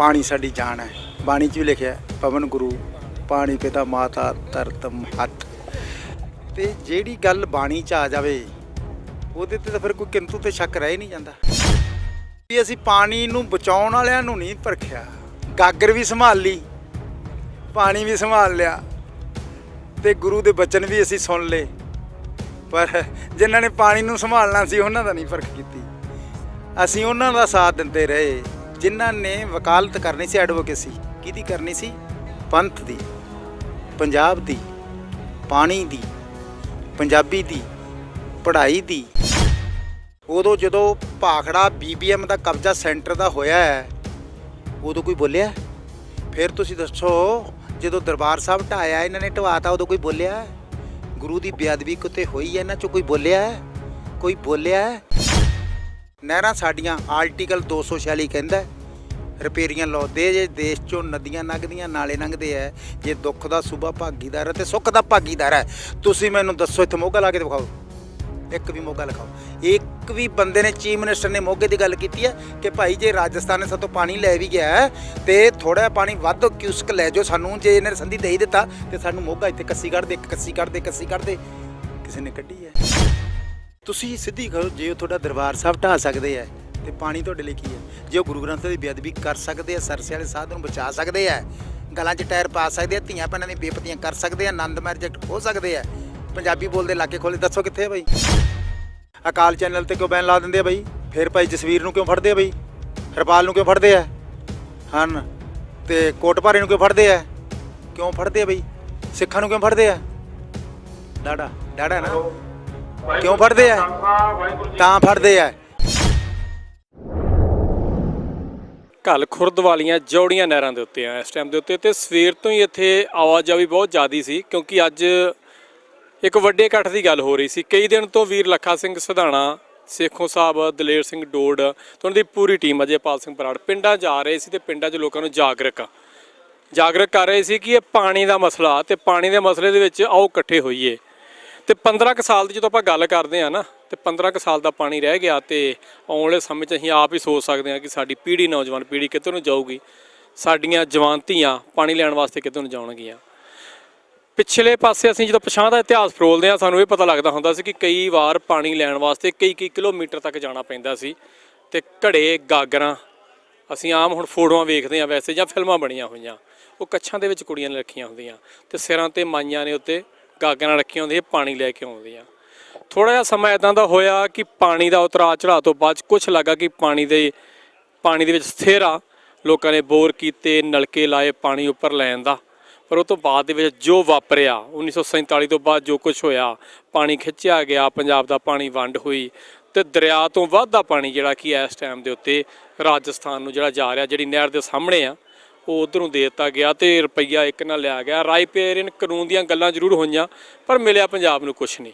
ਪਾਣੀ ਸਾਡੀ ਜਾਨ ਹੈ। ਬਾਣੀ 'ਚ ਵੀ ਲਿਖਿਆ ਪਵਨ ਗੁਰੂ, ਪਾਣੀ ਪਿਤਾ ਮਾਤਾ ਤਰਤ ਹੱਥ ਤੇ ਜਿਹੜੀ ਗੱਲ ਬਾਣੀ 'ਚ ਆ ਜਾਵੇ, ਉਹਦੇ ਤੇ ਤਾਂ ਫਿਰ ਕੋਈ ਕਿੰਤੂ ਤੇ ਸ਼ੱਕ ਰਹਿ ਨਹੀਂ ਜਾਂਦਾ। ਵੀ ਅਸੀਂ ਪਾਣੀ ਨੂੰ ਬਚਾਉਣ ਵਾਲਿਆਂ ਨੂੰ ਨਹੀਂ ਪਰਖਿਆ। ਗਾਗਰ ਵੀ ਸੰਭਾਲ ਲਈ, ਪਾਣੀ ਵੀ ਸੰਭਾਲ ਲਿਆ, ਤੇ ਗੁਰੂ ਦੇ ਬਚਨ ਵੀ ਅਸੀਂ ਸੁਣ ਲਏ। ਪਰ ਜਿਨ੍ਹਾਂ ਨੇ ਪਾਣੀ ਨੂੰ ਸੰਭਾਲਣਾ ਸੀ, ਉਹਨਾਂ ਦਾ ਨਹੀਂ ਫ਼ਰਕ ਕੀਤੀ। ਅਸੀਂ ਉਹਨਾਂ ਦਾ ਸਾਥ ਦਿੰਦੇ ਰਹੇ। ਜਿਨ੍ਹਾਂ ਨੇ ਵਕਾਲਤ ਕਰਨੀ ਸੀ ਐਡਵੋਕੇਸੀ ਕਿਹਦੀ ਕਰਨੀ ਸੀ? ਪੰਥ ਦੀ, ਪੰਜਾਬ ਦੀ, ਪਾਣੀ ਦੀ, ਪੰਜਾਬੀ ਦੀ, ਪੜ੍ਹਾਈ ਦੀ। ਉਦੋਂ ਜਦੋਂ ਭਾਖੜਾ ਬੀਬੀਐਮ ਦਾ ਕਬਜ਼ਾ ਸੈਂਟਰ ਦਾ ਹੋਇਆ ਹੈ, ਉਦੋਂ ਕੋਈ ਬੋਲਿਆ? ਫਿਰ ਤੁਸੀਂ ਦੱਸੋ, ਜਦੋਂ ਦਰਬਾਰ ਸਾਹਿਬ ਢਾਇਆ, ਇਹਨਾਂ ਨੇ ਢਵਾਤਾ ਉਦੋਂ ਕੋਈ ਬੋਲਿਆ? ਗੁਰੂ ਦੀ ਬੇਅਦਬੀ ਕਿਤੇ ਹੋਈ ਹੈ? ਇਹਨਾਂ ਚੋਂ ਕੋਈ ਬੋਲਿਆ? ਕੋਈ ਬੋਲਿਆ? ਨਹਿਰਾਂ ਸਾਡੀਆਂ ਆਰਟੀਕਲ 246 ਕਹਿੰਦਾ ਰਿਪੇਰੀਆਂ ਲਾਉਂਦੇ ਜੇ ਦੇਸ਼ ਚੋਂ ਨਦੀਆਂ ਲੰਘਦੀਆਂ ਨਾਲੇ ਲੰਘਦੇ ਐ। ਜੇ ਦੁੱਖ ਦਾ ਸੂਬਾ ਭਾਗੀਦਾਰ ਹੈ ਤੇ ਸੁੱਖ ਦਾ ਭਾਗੀਦਾਰ ਹੈ ਤੁਸੀਂ ਮੈਨੂੰ ਦੱਸੋ ਇੱਥੇ ਮੋਗਾ ਲਾ ਕੇ ਦਿਖਾਓ। ਇੱਕ ਵੀ ਮੋਗਾ ਲਿਖਾਓ। ਇੱਕ ਵੀ ਬੰਦੇ ਨੇ ਚੀਫ ਮਿਨਿਸਟਰ ਨੇ ਮੋਗੇ ਦੀ ਗੱਲ ਕੀਤੀ ਹੈ ਕਿ ਭਾਈ ਜੇ ਰਾਜਸਥਾਨ ਨੇ ਸਾਤੋਂ ਪਾਣੀ ਲੈ ਵੀ ਗਿਆ ਹੈ, ਤੇ ਥੋੜਾ ਪਾਣੀ ਵੱਧ ਕਿਊਸਕ ਲੈ ਜਾਓ ਸਾਨੂੰ। ਜੇ ਇਹਨੇ ਸੰਧੀ ਦੇ ਹੀ ਦਿੱਤਾ ਤੇ ਸਾਨੂੰ ਮੋਗਾ ਇੱਥੇ ਕੱਸੀ ਕੱਢ ਦੇ ਕੱਸੀ ਕੱਢ ਦੇ ਕੱਸੀ ਕੱਢ ਦੇ। ਕਿਸੇ ਨੇ ਕੱਢੀ ਹੈ ਤੁਸੀਂ ਸਿੱਧੀ ਕਰੋ ਜੇ ਉਹ ਤੁਹਾਡਾ ਦਰਬਾਰ ਸਾਹਿਬ ਢਾ ਸਕਦੇ ਆ ਤੇ ਪਾਣੀ ਤੁਹਾਡੇ ਲਈ ਕੀ ਹੈ ਜੇ ਉਹ ਗੁਰੂ ਗ੍ਰੰਥ ਸਾਹਿਬ ਦੀ ਬੇਅਦਬੀ ਕਰ ਸਕਦੇ ਆ, ਸਰਸੇ ਵਾਲੇ ਸਾਧ ਨੂੰ ਬਚਾ ਸਕਦੇ ਆ, ਗਲਾਂ 'ਚ ਟਾਇਰ ਪਾ ਸਕਦੇ ਆ, ਧੀਆਂ ਭੈਣਾਂ ਦੀ ਬੇਪਤੀਆਂ ਕਰ ਸਕਦੇ ਆ ਆਨੰਦਮय ਰਿਜੈਕਟ ਹੋ ਸਕਦੇ ਆ, ਪੰਜਾਬੀ ਬੋਲਦੇ ਇਲਾਕੇ ਖੋਲੇ ਦੱਸੋ ਕਿੱਥੇ ਆ ਬਾਈ? ਅਕਾਲ ਚੈਨਲ ਤੇ ਕਿਉਂ ਬੈਨ ਲਾ ਦਿੰਦੇ ਆ ਬਾਈ? ਫਿਰ ਭਾਈ ਜਸਵੀਰ ਨੂੰ ਕਿਉਂ ਫੜਦੇ ਆ ਬਾਈ? ਹਰਪਾਲ ਨੂੰ ਕਿਉਂ ਫੜਦੇ ਆ? ਹਨ, ਤੇ ਕੋਟਪਾਰੇ ਨੂੰ ਕਿਉਂ ਫੜਦੇ ਆ? ਕਿਉਂ ਫੜਦੇ ਆ ਬਾਈ? ਸਿੱਖਾਂ ਨੂੰ ਕਿਉਂ ਫੜਦੇ ਆ? ਡਾੜਾ ਡਾੜਾ ਨਾ। ਕਿਉਂ ਫੜਦੇ ਆ? ਤਾਂ ਫੜਦੇ ਆ। ਘੱਲ ਖੁਰਦ ਵਾਲੀਆਂ ਜੌੜੀਆਂ ਨਹਿਰਾਂ ਦੇ ਉੱਤੇ ਆ, ਇਸ ਟਾਈਮ ਦੇ ਉੱਤੇ। ਤੇ ਸਵੇਰ ਤੋਂ ਹੀ ਇੱਥੇ ਆਵਾਜਾਈ ਬਹੁਤ ਜ਼ਿਆਦੀ ਸੀ, ਕਿਉਂਕਿ ਅੱਜ ਇੱਕ ਵੱਡੇ ਇਕੱਠ ਦੀ ਗੱਲ ਹੋ ਰਹੀ ਸੀ। ਕਈ ਦਿਨ ਤੋਂ ਵੀਰ ਲੱਖਾ ਸਿੰਘ ਸਧਾਣਾ, ਸੇਖੋਂ ਸਾਹਿਬ, ਦਲੇਰ ਸਿੰਘ ਡੋਡ, ਤੇ ਉਹਨਾਂ ਦੀ ਪੂਰੀ ਟੀਮ ਅਜੇਪਾਲ ਸਿੰਘ ਬਰਾੜ ਪਿੰਡਾਂ ਜਾ ਰਹੇ ਸੀ ਤੇ ਪਿੰਡਾਂ 'ਚ ਲੋਕਾਂ ਨੂੰ ਜਾਗਰਕ ਜਾਗਰਕ ਕਰ ਰਹੇ ਸੀ ਕਿ ਇਹ ਪਾਣੀ ਦਾ ਮਸਲਾ ਤੇ ਪਾਣੀ ਦੇ ਮਸਲੇ ਦੇ ਵਿੱਚ ਆਓ ਇਕੱਠੇ ਹੋਈਏ। ਤੇ 15 ਕੁ ਸਾਲ ਦੀ ਜਦੋਂ ਆਪਾਂ ਗੱਲ ਕਰਦੇ ਆ ਨਾ, ਤੇ 15 ਕੁ ਸਾਲ ਦਾ ਪਾਣੀ ਰਹਿ ਗਿਆ ਤੇ ਆਉਣ ਵਾਲੇ ਸਮੇਂ 'ਚ ਅਸੀਂ ਆਪ ਹੀ ਸੋਚ ਸਕਦੇ ਹਾਂ ਕਿ ਸਾਡੀ ਪੀੜ੍ਹੀ ਨੌਜਵਾਨ ਪੀੜ੍ਹੀ ਕਿੱਧਰ ਨੂੰ ਜਾਊਗੀ, ਸਾਡੀਆਂ ਜਵਾਨ ਧੀਆਂ ਪਾਣੀ ਲੈਣ ਵਾਸਤੇ ਕਿੱਧਰ ਨੂੰ ਜਾਣਗੀਆਂ ਪਿਛਲੇ ਪਾਸੇ ਅਸੀਂ ਜਦੋਂ ਪਛਾਂ ਦਾ ਇਤਿਹਾਸ ਫਰੋਲਦੇ ਆ ਸਾਨੂੰ ਇਹ ਪਤਾ ਲੱਗਦਾ ਹੁੰਦਾ ਸੀ ਕਿ ਕਈ ਵਾਰ ਪਾਣੀ ਲੈਣ ਵਾਸਤੇ ਕਈ ਕਈ ਕਿਲੋਮੀਟਰ ਤੱਕ ਜਾਣਾ ਪੈਂਦਾ ਸੀ ਤੇ ਘੜੇ, ਗਾਗਰਾਂ, ਅਸੀਂ ਆਮ ਹੁਣ ਫੋਟੋਆਂ ਵੇਖਦੇ ਆ ਵੈਸੇ ਜਾਂ ਫਿਲਮਾਂ ਬਣੀਆਂ ਹੋਈਆਂ, ਉਹ ਕੱਛਾਂ ਦੇ ਵਿੱਚ ਕੁੜੀਆਂ ਨੇ ਰੱਖੀਆਂ ਹੁੰਦੀਆਂ ਤੇ ਸਿਰਾਂ ਤੇ ਮਾਈਆਂ ਨੇ ਉੱਤੇ ਗਾਗਰਾਂ ਰੱਖੀਆਂ ਹੁੰਦੀਆਂ ਪਾਣੀ ਲੈ ਕੇ ਆਉਂਦੇ ਆ ਥੋੜਾ ਜਿਹਾ ਸਮਾਂ ਇਦਾਂ ਦਾ ਹੋਇਆ ਕਿ ਪਾਣੀ ਦਾ ਉਤਰਾਅ ਚੜਾਅ ਤੋਂ ਬਾਅਦ ਕੁਝ ਲੱਗਾ ਕਿ ਪਾਣੀ ਦੇ ਪਾਣੀ ਦੇ ਵਿੱਚ ਸਥਿਰ ਆ। ਲੋਕਾਂ ਨੇ ਬੋਰ ਕੀਤੇ, ਨਲਕੇ ਲਾਏ, ਪਾਣੀ ਉੱਪਰ ਲੈਣ ਦਾ। ਪਰ ਉਹ ਤੋਂ ਬਾਅਦ ਦੇ ਵਿੱਚ ਜੋ ਵਾਪਰਿਆ 1947 ਤੋਂ ਬਾਅਦ ਜੋ ਕੁਝ ਹੋਇਆ, ਪਾਣੀ ਖਿੱਚਿਆ ਗਿਆ, ਪੰਜਾਬ ਦਾ ਪਾਣੀ ਵੰਡ ਹੋਈ ਤੇ ਦਰਿਆ ਤੋਂ ਵੱਧ ਦਾ ਪਾਣੀ ਜਿਹੜਾ ਕਿ ਇਸ ਟਾਈਮ ਦੇ ਉੱਤੇ ਰਾਜਸਥਾਨ ਨੂੰ ਜਿਹੜਾ ਜਾ ਰਿਹਾ, ਜਿਹੜੀ ਨਹਿਰ ਦੇ ਸਾਹਮਣੇ ਆ ਉਹ ਉਧਰੋਂ ਦੇ ਦਿੱਤਾ ਗਿਆ ਤੇ ਰੁਪਈਆ ਇੱਕ ਨਾਲ ਲਿਆ ਗਿਆ। ਰਾਈਪੇਰੀਅਨ ਕਾਨੂੰਨ ਦੀਆਂ ਗੱਲਾਂ ਜ਼ਰੂਰ ਹੋਈਆਂ, ਪਰ ਮਿਲਿਆ ਪੰਜਾਬ ਨੂੰ ਕੁਝ ਨਹੀਂ।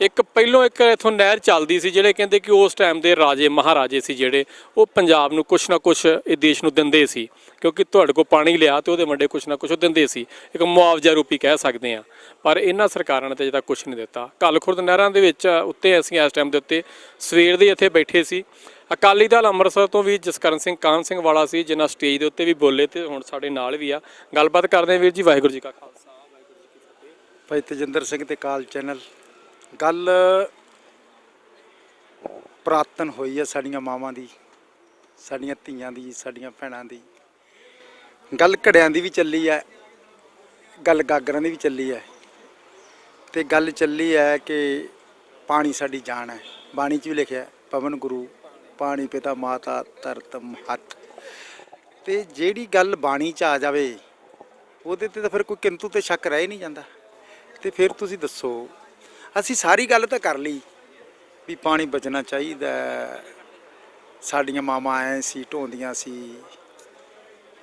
ਇੱਕ ਪਹਿਲੋਂ ਇੱਕ ਇਥੋਂ ਨਹਿਰ ਚੱਲਦੀ ਸੀ ਜਿਹੜੇ ਕਹਿੰਦੇ ਕਿ ਉਸ ਟਾਈਮ ਦੇ ਰਾਜੇ, ਮਹਾਰਾਜੇ ਸੀ ਜਿਹੜੇ, ਉਹ ਪੰਜਾਬ ਨੂੰ ਕੁਛ ਨਾ ਕੁਛ ਇਹ ਦੇਸ਼ ਨੂੰ ਦਿੰਦੇ ਸੀ, ਕਿਉਂਕਿ ਤੁਹਾਡੇ ਕੋਲ ਪਾਣੀ ਲਿਆ ਤੇ ਉਹਦੇ ਵੰਡੇ ਕੁਛ ਨਾ ਕੁਛ ਉਹ ਦਿੰਦੇ ਸੀ। ਇੱਕ ਮੁਆਵਜ਼ਾ ਰੂਪੀ ਕਹਿ ਸਕਦੇ ਆ ਪਰ ਇਹਨਾਂ ਸਰਕਾਰਾਂ ਨੇ ਤਾਂ ਅਜੇ ਤੱਕ ਕੁਛ ਨਹੀਂ ਦਿੱਤਾ। ਕੱਲ ਖੁਰਦ ਨਹਿਰਾਂ ਦੇ ਵਿੱਚ ਉੱਤੇ ਅਸੀਂ ਇਸ ਟਾਈਮ ਦੇ ਉੱਤੇ ਸਵੇਰ ਦੇ ਇੱਥੇ ਬੈਠੇ ਸੀ। ਅਕਾਲੀ ਦਲ ਅੰਮ੍ਰਿਤਸਰ ਤੋਂ ਵੀ ਜਸਕਰਨ ਸਿੰਘ ਕਾਨ ਸਿੰਘ ਵਾਲਾ ਸੀ, ਜਿਨ੍ਹਾਂ ਸਟੇਜ ਦੇ ਉੱਤੇ ਵੀ ਬੋਲੇ ਤੇ ਹੁਣ ਸਾਡੇ ਨਾਲ ਵੀ ਆ। ਗੱਲਬਾਤ ਕਰਦੇ ਹਾਂ ਵੀਰ ਜੀ, ਵਾਹਿਗੁਰੂ ਜੀ ਕਾ ਖਾਲਸਾ ਭਾਈ ਤੇਜਿੰਦਰ ਸਿੰਘ ਤੇ ਕਾਲ ਚੈਨਲ। ਗੱਲ ਪ੍ਰਾਤਨ ਹੋਈ ਹੈ ਸਾਡੀਆਂ ਮਾਵਾਂ ਦੀ, ਸਾਡੀਆਂ ਧੀਆਂ ਦੀ, ਸਾਡੀਆਂ ਭੈਣਾਂ ਦੀ। ਗੱਲ ਘੜਿਆਂ ਦੀ ਵੀ ਚੱਲੀ ਹੈ ਗੱਲ ਗਾਗਰਾਂ ਦੀ ਵੀ ਚੱਲੀ ਹੈ ਤੇ ਗੱਲ ਚੱਲੀ ਹੈ ਕਿ ਪਾਣੀ ਸਾਡੀ ਜਾਨ ਹੈ। ਬਾਣੀ 'ਚ ਵੀ ਲਿਖਿਆ, ਪਵਨ ਗੁਰੂ ਪਾਣੀ ਪਿਤਾ ਮਾਤਾ ਤਰਤ ਹੱਥ ਤੇ ਜਿਹੜੀ ਗੱਲ ਬਾਣੀ 'ਚ ਆ ਜਾਵੇ, ਉਹਦੇ ਤੇ ਤਾਂ ਫਿਰ ਕੋਈ ਕਿੰਤੂ ਤੇ ਸ਼ੱਕ ਰਹਿ ਨਹੀਂ ਜਾਂਦਾ। ਤੇ ਫਿਰ ਤੁਸੀਂ ਦੱਸੋ, ਅਸੀਂ ਸਾਰੀ ਗੱਲ ਤਾਂ ਕਰ ਲਈ ਵੀ ਪਾਣੀ ਬਚਣਾ ਚਾਹੀਦਾ ਸਾਡੀਆਂ ਮਾਵਾਂ ਐ ਸੀ, ਢੋਂਦੀਆਂ ਸੀ।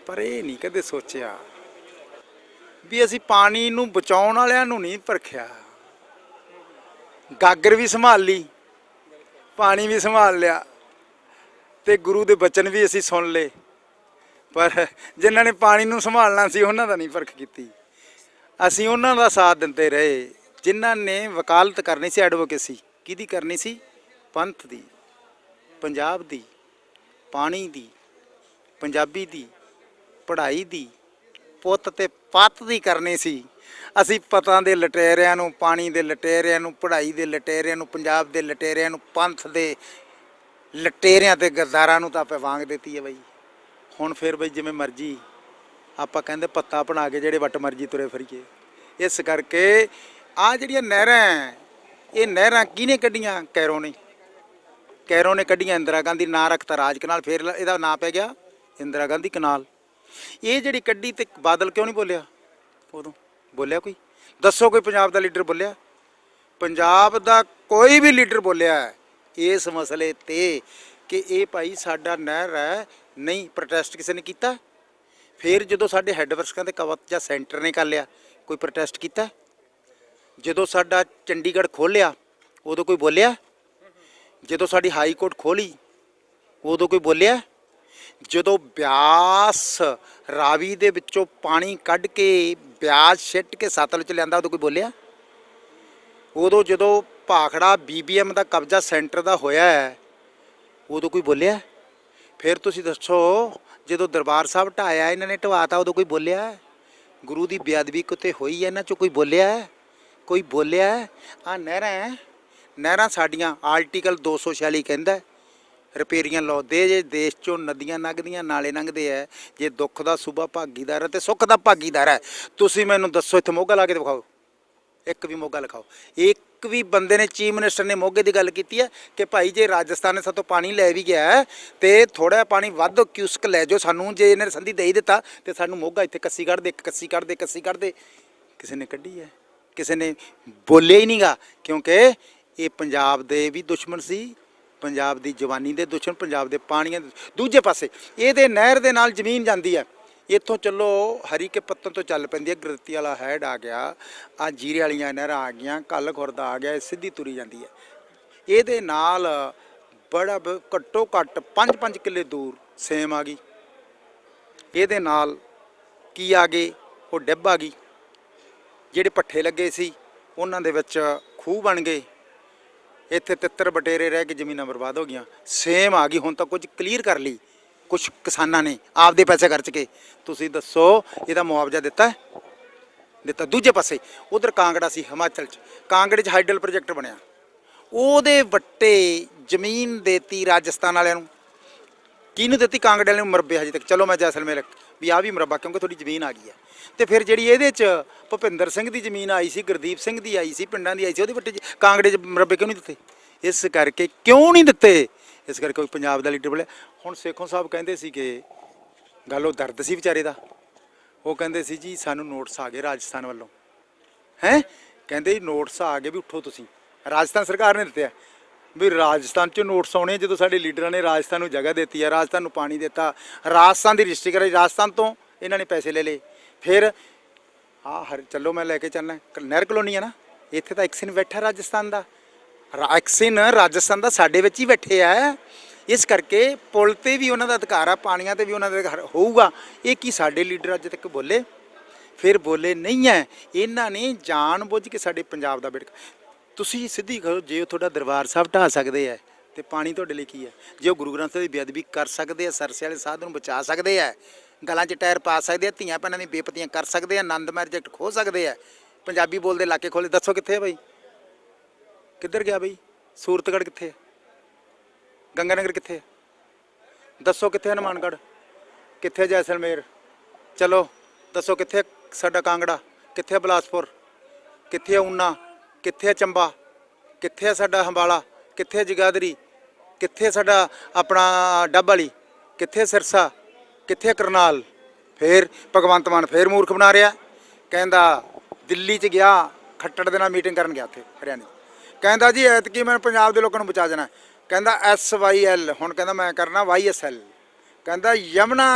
ਪਰ ਇਹ ਨਹੀਂ ਕਦੇ ਸੋਚਿਆ ਵੀ ਅਸੀਂ ਪਾਣੀ ਨੂੰ ਬਚਾਉਣ ਵਾਲਿਆਂ ਨੂੰ ਨਹੀਂ ਪਰਖਿਆ। ਗਾਗਰ ਵੀ ਸੰਭਾਲ ਲਈ, ਪਾਣੀ ਵੀ ਸੰਭਾਲ ਲਿਆ। ਤੇ ਗੁਰੂ ਦੇ ਬਚਨ ਵੀ ਅਸੀਂ ਸੁਣ ਲਏ। ਪਰ ਜਿਨ੍ਹਾਂ ਨੇ ਪਾਣੀ ਨੂੰ ਸੰਭਾਲਣਾ ਸੀ, ਉਹਨਾਂ ਦਾ ਨਹੀਂ ਫ਼ਰਕ ਕੀਤੀ। ਅਸੀਂ ਉਹਨਾਂ ਦਾ ਸਾਥ ਦਿੰਦੇ ਰਹੇ, ਜਿਨ੍ਹਾਂ ਨੇ ਵਕਾਲਤ ਕਰਨੀ ਸੀ ਐਡਵੋਕੇਸੀ ਕਿਹਦੀ ਕਰਨੀ ਸੀ? ਪੰਥ ਦੀ, ਪੰਜਾਬ ਦੀ, ਪਾਣੀ ਦੀ, ਪੰਜਾਬੀ ਦੀ, ਪੜ੍ਹਾਈ ਦੀ, ਪੁੱਤ ਤੇ ਪੱਤ ਦੀ ਕਰਨੀ ਸੀ। ਅਸੀਂ ਪਤਾਂ ਦੇ ਲਟੇਰਿਆਂ ਨੂੰ, ਪਾਣੀ ਦੇ ਲਟੇਰਿਆਂ ਨੂੰ, ਪੜ੍ਹਾਈ ਦੇ ਲਟੇਰਿਆਂ ਨੂੰ, ਪੰਜਾਬ ਦੇ ਲਟੇਰਿਆਂ ਨੂੰ, ਪੰਥ ਦੇ ਲਟੇਰਿਆਂ ਤੇ ਗਰਦਾਰਾਂ ਨੂੰ ਤਾਂ ਆਪਾਂ ਵਾਂਗ ਦਿੱਤੀ ਹੈ ਬਈ। ਹੁਣ ਫਿਰ ਬਈ ਜਿਵੇਂ ਮਰਜ਼ੀ ਆਪਾਂ ਕਹਿੰਦੇ ਪੱਤਾ ਬਣਾ ਕੇ ਜਿਹੜੇ ਵੱਟ ਮਰਜ਼ੀ ਤੁਰੇ ਫਰੀਏ। ਇਸ ਕਰਕੇ ਆ ਜਿਹੜੀਆਂ ਨਹਿਰਾਂ ਹੈ, ਇਹ ਨਹਿਰਾਂ ਕਿਹਨੇ ਕੱਢੀਆਂ? ਕੈਰੋਂ ਨੇ। ਕੈਰੋਂ ਨੇ ਕੱਢੀਆਂ ਇੰਦਰਾ ਗਾਂਧੀ ਨਾਂ ਰੱਖਤਾ ਰਾਜ ਕਨਾਲ ਫਿਰ ਇਹਦਾ ਨਾਂ ਪੈ ਗਿਆ ਇੰਦਰਾ ਗਾਂਧੀ ਕਨਾਲ। ਇਹ ਜਿਹੜੀ ਕੱਢੀ ਤੇ ਬਾਦਲ ਕਿਉਂ ਨਹੀਂ ਬੋਲਿਆ? ਉਦੋਂ ਬੋਲਿਆ ਕੋਈ? ਦੱਸੋ ਕੋਈ ਪੰਜਾਬ ਦਾ ਲੀਡਰ ਬੋਲਿਆ? ਪੰਜਾਬ ਦਾ ਕੋਈ ਵੀ ਲੀਡਰ ਬੋਲਿਆ ਇਸ ਮਸਲੇ ਤੇ ਕਿ ਇਹ ਭਾਈ ਸਾਡਾ ਨਹਿਰ ਹੈ, ਨਹੀਂ ਪ੍ਰੋਟੈਸਟ ਕਿਸੇ ਨੇ ਕੀਤਾ? ਫਿਰ ਜਦੋਂ ਸਾਡੇ ਹੈੱਡ ਵਰਕਰਾਂ ਦੇ ਜਾਂ ਸੈਂਟਰ ਨੇ ਕਰ ਲਿਆ, ਕੋਈ ਪ੍ਰੋਟੈਸਟ ਕੀਤਾ? ਜਦੋਂ ਸਾਡਾ ਚੰਡੀਗੜ੍ਹ ਖੋਲਿਆ ਉਦੋਂ ਕੋਈ ਬੋਲਿਆ? ਜਦੋਂ ਸਾਡੀ ਹਾਈ ਕੋਰਟ ਖੋਲੀ ਉਦੋਂ ਕੋਈ ਬੋਲਿਆ? ਜਦੋਂ ਬਿਆਸ ਰਾਵੀ ਦੇ ਵਿੱਚੋਂ ਪਾਣੀ ਕੱਢ ਕੇ, ਬਿਆਸ ਛਿੱਟ ਕੇ ਸਤਲੁਜ ਚ ਲਿਆਂਦਾ, ਉਦੋਂ ਕੋਈ ਬੋਲਿਆ? ਉਦੋਂ ਜਦੋਂ ਭਾਖੜਾ ਬੀਬੀਐਮ ਦਾ ਕਬਜ਼ਾ ਸੈਂਟਰ ਦਾ ਹੋਇਆ ਹੈ, ਉਦੋਂ ਕੋਈ ਬੋਲਿਆ? ਫਿਰ ਤੁਸੀਂ ਦੱਸੋ ਜਦੋਂ ਦਰਬਾਰ ਸਾਹਿਬ ਢਾਇਆ ਇਹਨਾਂ ਨੇ ਢਵਾਤਾ ਉਦੋਂ ਕੋਈ ਬੋਲਿਆ? ਗੁਰੂ ਦੀ ਬੇਅਦਬੀ ਕਿਤੇ ਹੋਈ ਹੈ? ਇਹਨਾਂ ਚੋਂ ਕੋਈ ਬੋਲਿਆ ਕੋਈ ਬੋਲਿਆ ਆ ਨਹਿਰਾਂ ਨਹਿਰਾਂ ਸਾਡੀਆਂ ਆਰਟੀਕਲ 246 ਕਹਿੰਦਾ ਹੈ, ਰਿਪੇਰੀਆਂ ਲਾਉਂਦੇ ਜੇ ਦੇਸ਼ ਚੋਂ ਨਦੀਆਂ ਲੰਘਦੀਆਂ ਨਾਲੇ ਲੰਘਦੇ ਐ। ਜੇ ਦੁੱਖ ਦਾ ਸੂਬਾ ਭਾਗੀਦਾਰ ਹੈ ਤੇ ਸੁੱਖ ਦਾ ਭਾਗੀਦਾਰ ਹੈ। ਤੁਸੀਂ ਮੈਨੂੰ ਦੱਸੋ ਇੱਥੇ ਮੋਗਾ ਲਾ ਕੇ ਦਿਖਾਓ। ਇੱਕ ਵੀ ਮੋਗਾ ਲਿਖਾਓ। ਇੱਕ ਵੀ ਬੰਦੇ ਨੇ ਚੀਫ ਮਿਨਿਸਟਰ ਨੇ ਮੋਗੇ ਦੀ ਗੱਲ ਕੀਤੀ ਹੈ ਕਿ ਭਾਈ ਜੇ ਰਾਜਸਥਾਨ ਨੇ ਸਾਤੋਂ ਪਾਣੀ ਲੈ ਵੀ ਗਿਆ ਹੈ, ਤੇ ਥੋੜਾ ਪਾਣੀ ਵੱਧ ਕਿਊਸਕ ਲੈ ਜਾਓ ਸਾਨੂੰ ਜੇ ਇਹਨੇ ਸੰਧੀ ਦੇ ਹੀ ਦਿੱਤਾ ਤੇ ਸਾਨੂੰ ਮੋਗਾ ਇੱਥੇ ਕੱਸੀ ਕੱਢ ਦੇ ਇੱਕ ਕੱਸੀ ਕੱਢ ਦੇ ਕੱਸੀ ਕੱਢ ਦੇ। ਕਿਸੇ ਨੇ ਕੱਢੀ ਹੈ? ਕਿਸੇ ਨੇ ਬੋਲਿਆ ਹੀ ਨਹੀਂਗਾ ਕਿਉਂਕਿ ਇਹ ਪੰਜਾਬ ਦੇ ਵੀ ਦੁਸ਼ਮਣ ਸੀ ਪੰਜਾਬ ਦੀ ਜਵਾਨੀ ਦੇ ਦੁਸ਼ਮਣ ਪੰਜਾਬ ਦੇ ਪਾਣੀਆਂ ਦੇ ਦੂਜੇ ਪਾਸੇ ਇਹਦੇ ਨਹਿਰ ਦੇ ਨਾਲ ਜ਼ਮੀਨ ਜਾਂਦੀ ਹੈ। ਇੱਥੋਂ ਚੱਲੋ, ਹਰੀ ਕੇ ਪੱਤਨ ਤੋਂ ਚੱਲ ਪੈਂਦੀ ਹੈ, ਗ੍ਰਿਤੀ ਵਾਲਾ ਹੈਡ ਆ ਗਿਆ, ਆ ਜੀਰੇ ਵਾਲੀਆਂ ਨਹਿਰਾਂ ਆ ਗਈਆਂ ਕੱਲ ਖੁਰਦਾ ਆ ਗਿਆ, ਇਹ ਸਿੱਧੀ ਤੁਰੀ ਜਾਂਦੀ ਹੈ। ਇਹਦੇ ਨਾਲ ਬੜਾ ਘੱਟੋ ਘੱਟ 5-5 ਕਿੱਲੇ ਦੂਰ ਸੇਮ ਆ ਗਈ। ਇਹਦੇ ਨਾਲ ਕੀ ਆ ਗਏ? ਉਹ ਡਿੱਬ ਆ ਗਈ। ਜਿਹੜੇ ਪੱਠੇ ਲੱਗੇ ਸੀ, ਉਹਨਾਂ ਦੇ ਵਿੱਚ ਖੂਹ ਬਣ ਗਏ। ਇੱਥੇ ਤਿੱਤਰ ਬਟੇਰੇ ਰਹਿ ਕੇ ਜ਼ਮੀਨਾਂ ਬਰਬਾਦ ਹੋ ਗਈਆਂ। ਸੇਮ ਆ ਗਈ, ਹੁਣ ਤਾਂ ਕੁਝ ਕਲੀਅਰ ਕਰ ਲਈ। ਕੁਝ ਕਿਸਾਨਾਂ ਨੇ ਆਪਦੇ ਪੈਸੇ ਖਰਚ ਕੇ, ਤੁਸੀਂ ਦੱਸੋ ਇਹਦਾ ਮੁਆਵਜ਼ਾ ਦਿੱਤਾ ਦਿੱਤਾ। ਦੂਜੇ ਪਾਸੇ, ਉਧਰ ਕਾਂਗੜਾ ਸੀ, ਹਿਮਾਚਲ ਚ। ਕਾਂਗੜੇ ਚ ਹਾਈਡਲ ਪ੍ਰੋਜੈਕਟ ਬਣਿਆ। ਉਹਦੇ ਵੱਟੇ ਜ਼ਮੀਨ ਦੇਤੀ ਰਾਜਸਥਾਨ ਵਾਲਿਆਂ ਨੂੰ। ਕਿਹਨੂੰ ਦਿੱਤੀ? ਕਾਂਗੜੇ ਵਾਲਿਆਂ ਨੂੰ ਮਰਬੇ ਹਜੇ ਤੱਕ। ਚਲੋ ਮੈਂ ਜੈਸਲਮੇਰ ਵੀ ਆ ਵੀ ਮਰਬਾ, ਕਿਉਂਕਿ ਤੁਹਾਡੀ ਜ਼ਮੀਨ ਆ ਗਈ ਹੈ। ਤੇ ਫਿਰ ਜਿਹੜੀ ਇਹਦੇ ਚ ਭੁਪਿੰਦਰ ਸਿੰਘ ਦੀ ਜ਼ਮੀਨ ਆਈ ਸੀ, ਗੁਰਦੀਪ ਸਿੰਘ ਦੀ ਆਈ ਸੀ, ਪਿੰਡਾਂ ਦੀ ਆਈ ਸੀ, ਉਹਦੇ ਵੱਟੇ ਕਾਂਗੜੇ ਚ ਮਰਬੇ ਕਿਉਂ ਨਹੀਂ ਦਿੱਤੇ? ਇਸ ਕਰਕੇ ਕਿਉਂ ਨਹੀਂ ਦਿੱਤੇ? ਇਸ ਕਰਕੇ ਕੋਈ ਪੰਜਾਬ ਦਾ ਲੀਡਰ ਬੋਲਿਆ ਹੁਣ ਸੇਖੋਂ ਸਾਹਿਬ ਕਹਿੰਦੇ ਸੀ ਕਿ ਗੱਲ ਉਹ ਦਰਦ ਸੀ ਵਿਚਾਰੇ ਦਾ। ਉਹ ਕਹਿੰਦੇ ਸੀ, ਜੀ, ਸਾਨੂੰ ਨੋਟਿਸ ਆ ਗਏ ਰਾਜਸਥਾਨ ਵੱਲੋਂ। ਹੈ? ਕਹਿੰਦੇ ਜੀ ਨੋਟਿਸ ਆ ਗਏ ਵੀ ਉੱਠੋ ਤੁਸੀਂ। ਰਾਜਸਥਾਨ ਸਰਕਾਰ ਨੇ ਦਿੱਤੇ ਆ। ਵੀ ਰਾਜਸਥਾਨ ਚ ਨੋਟਸ ਆਉਣੇ ਆ, ਜਦੋਂ ਸਾਡੇ ਲੀਡਰਾਂ ਨੇ ਰਾਜਸਥਾਨ ਨੂੰ ਜਗ੍ਹਾ ਦਿੱਤੀ ਆ, ਰਾਜਸਥਾਨ ਨੂੰ ਪਾਣੀ ਦਿੱਤਾ। ਰਾਜਸਥਾਨ ਦੀ ਰਜਿਸਟਰੀ ਕਰਾਈ, ਰਾਜਸਥਾਨ ਤੋਂ ਇਹਨਾਂ ਨੇ ਪੈਸੇ ਲੈ ਲਏ। ਫਿਰ ਆ ਹਰ ਚੱਲੋ ਮੈਂ ਲੈ ਕੇ ਚੱਲਣਾ। ਨਹਿਰ ਕਲੋਨੀ ਆ ਨਾ, ਇੱਥੇ ਤਾਂ ਇੱਕ ਐਕਸਿਨ ਬੈਠਾ ਰਾਜਸਥਾਨ ਦਾ। ਰਾ- ਰਾਜਸਥਾਨ ਦਾ ਸਾਡੇ ਵਿੱਚ ਹੀ ਬੈਠੇ ਆ। ਇਸ ਕਰਕੇ ਪੁਲ ਤੇ ਵੀ ਉਹਨਾਂ ਦਾ ਅਧਿਕਾਰ ਆ, ਪਾਣੀਆਂ ਤੇ ਵੀ ਉਹਨਾਂ ਦਾ ਅਧਿਕਾਰ ਹੋਊਗਾ। ਇਹ ਕੀ ਸਾਡੇ ਲੀਡਰ ਅੱਜ ਤੱਕ ਬੋਲੇ? ਫਿਰ ਬੋਲੇ ਨਹੀਂ ਹੈ ਇਹਨਾਂ ਨੇ ਜਾਣ ਬੁੱਝ ਕੇ ਸਾਡੇ ਪੰਜਾਬ ਦਾ ਬਿੜਕ ਤੁਸੀਂ ਸਿੱਧੀ ਕਰੋ ਜੇ ਉਹ ਤੁਹਾਡਾ ਦਰਬਾਰ ਸਾਹਿਬ ਢਾਹ ਸਕਦੇ ਆ ਤੇ ਪਾਣੀ ਤੁਹਾਡੇ ਲਈ ਕੀ ਹੈ ਜੇ ਉਹ ਗੁਰੂ ਗ੍ਰੰਥ ਸਾਹਿਬ ਦੀ ਬੇਅਦਬੀ ਕਰ ਸਕਦੇ ਆ ਸਰਸੇ ਵਾਲੇ ਸਾਧ ਨੂੰ ਬਚਾ ਸਕਦੇ ਆ ਗਲਾਂ 'ਚ ਟਾਇਰ ਪਾ ਸਕਦੇ ਆ ਧੀਆਂ ਭੈਣਾਂ ਦੀ ਬੇਪਤੀਆਂ ਕਰ ਸਕਦੇ ਆ ਆਨੰਦਮय ਰਿਜੈਕਟ ਖੋ ਸਕਦੇ ਆ ਪੰਜਾਬੀ ਬੋਲਦੇ ਇਲਾਕੇ ਖੋਲੇ ਦੱਸੋ ਕਿੱਥੇ ਹੈ ਬਈ? ਕਿੱਧਰ ਗਿਆ ਬਈ ਸੂਰਤਗੜ੍ਹ ਕਿੱਥੇ ਹੈ ਗੰਗਾਨਗਰ ਕਿੱਥੇ ਹੈ ਦੱਸੋ ਕਿੱਥੇ ਹੈ ਹਨੂੰਮਾਨਗੜ੍ਹ ਕਿੱਥੇ ਜੈਸਲਮੇਰ ਚਲੋ ਦੱਸੋ ਕਿੱਥੇ ਸਾਡਾ ਕਾਂਗੜਾ ਕਿੱਥੇ ਹੈ ਬਿਲਾਸਪੁਰ ਕਿੱਥੇ ਹੈ ਊਨਾ ਕਿੱਥੇ ਚੰਬਾ ਕਿੱਥੇ ਸਾਡਾ ਹੰਬਾਲਾ ਕਿੱਥੇ ਜਗਾਦਰੀ ਕਿੱਥੇ ਸਾਡਾ ਆਪਣਾ ਡੱਬ ਵਾਲੀ ਕਿੱਥੇ ਸਿਰਸਾ ਕਿੱਥੇ ਕਰਨਾਲ ਫੇਰ ਭਗਵੰਤ ਮਾਨ ਫੇਰ ਮੂਰਖ ਬਣਾ ਰਿਹਾ ਕਹਿੰਦਾ ਦਿੱਲੀ 'ਚ ਗਿਆ ਖੱਟੜ ਦੇ ਨਾਲ ਮੀਟਿੰਗ ਕਰਨ ਗਿਆ ਉੱਥੇ ਹਰਿਆਣੇ ਕਹਿੰਦਾ ਜੀ ਐਤਕੀ ਮੈਂ ਪੰਜਾਬ ਦੇ ਲੋਕਾਂ ਨੂੰ ਬਚਾ ਦੇਣਾ। ਕਹਿੰਦਾ ਐਸ ਵਾਈ ਐਲ, ਹੁਣ ਕਹਿੰਦਾ ਮੈਂ ਕਰਨਾ ਵਾਈ ਐਸ ਐਲ। ਕਹਿੰਦਾ ਯਮਨਾ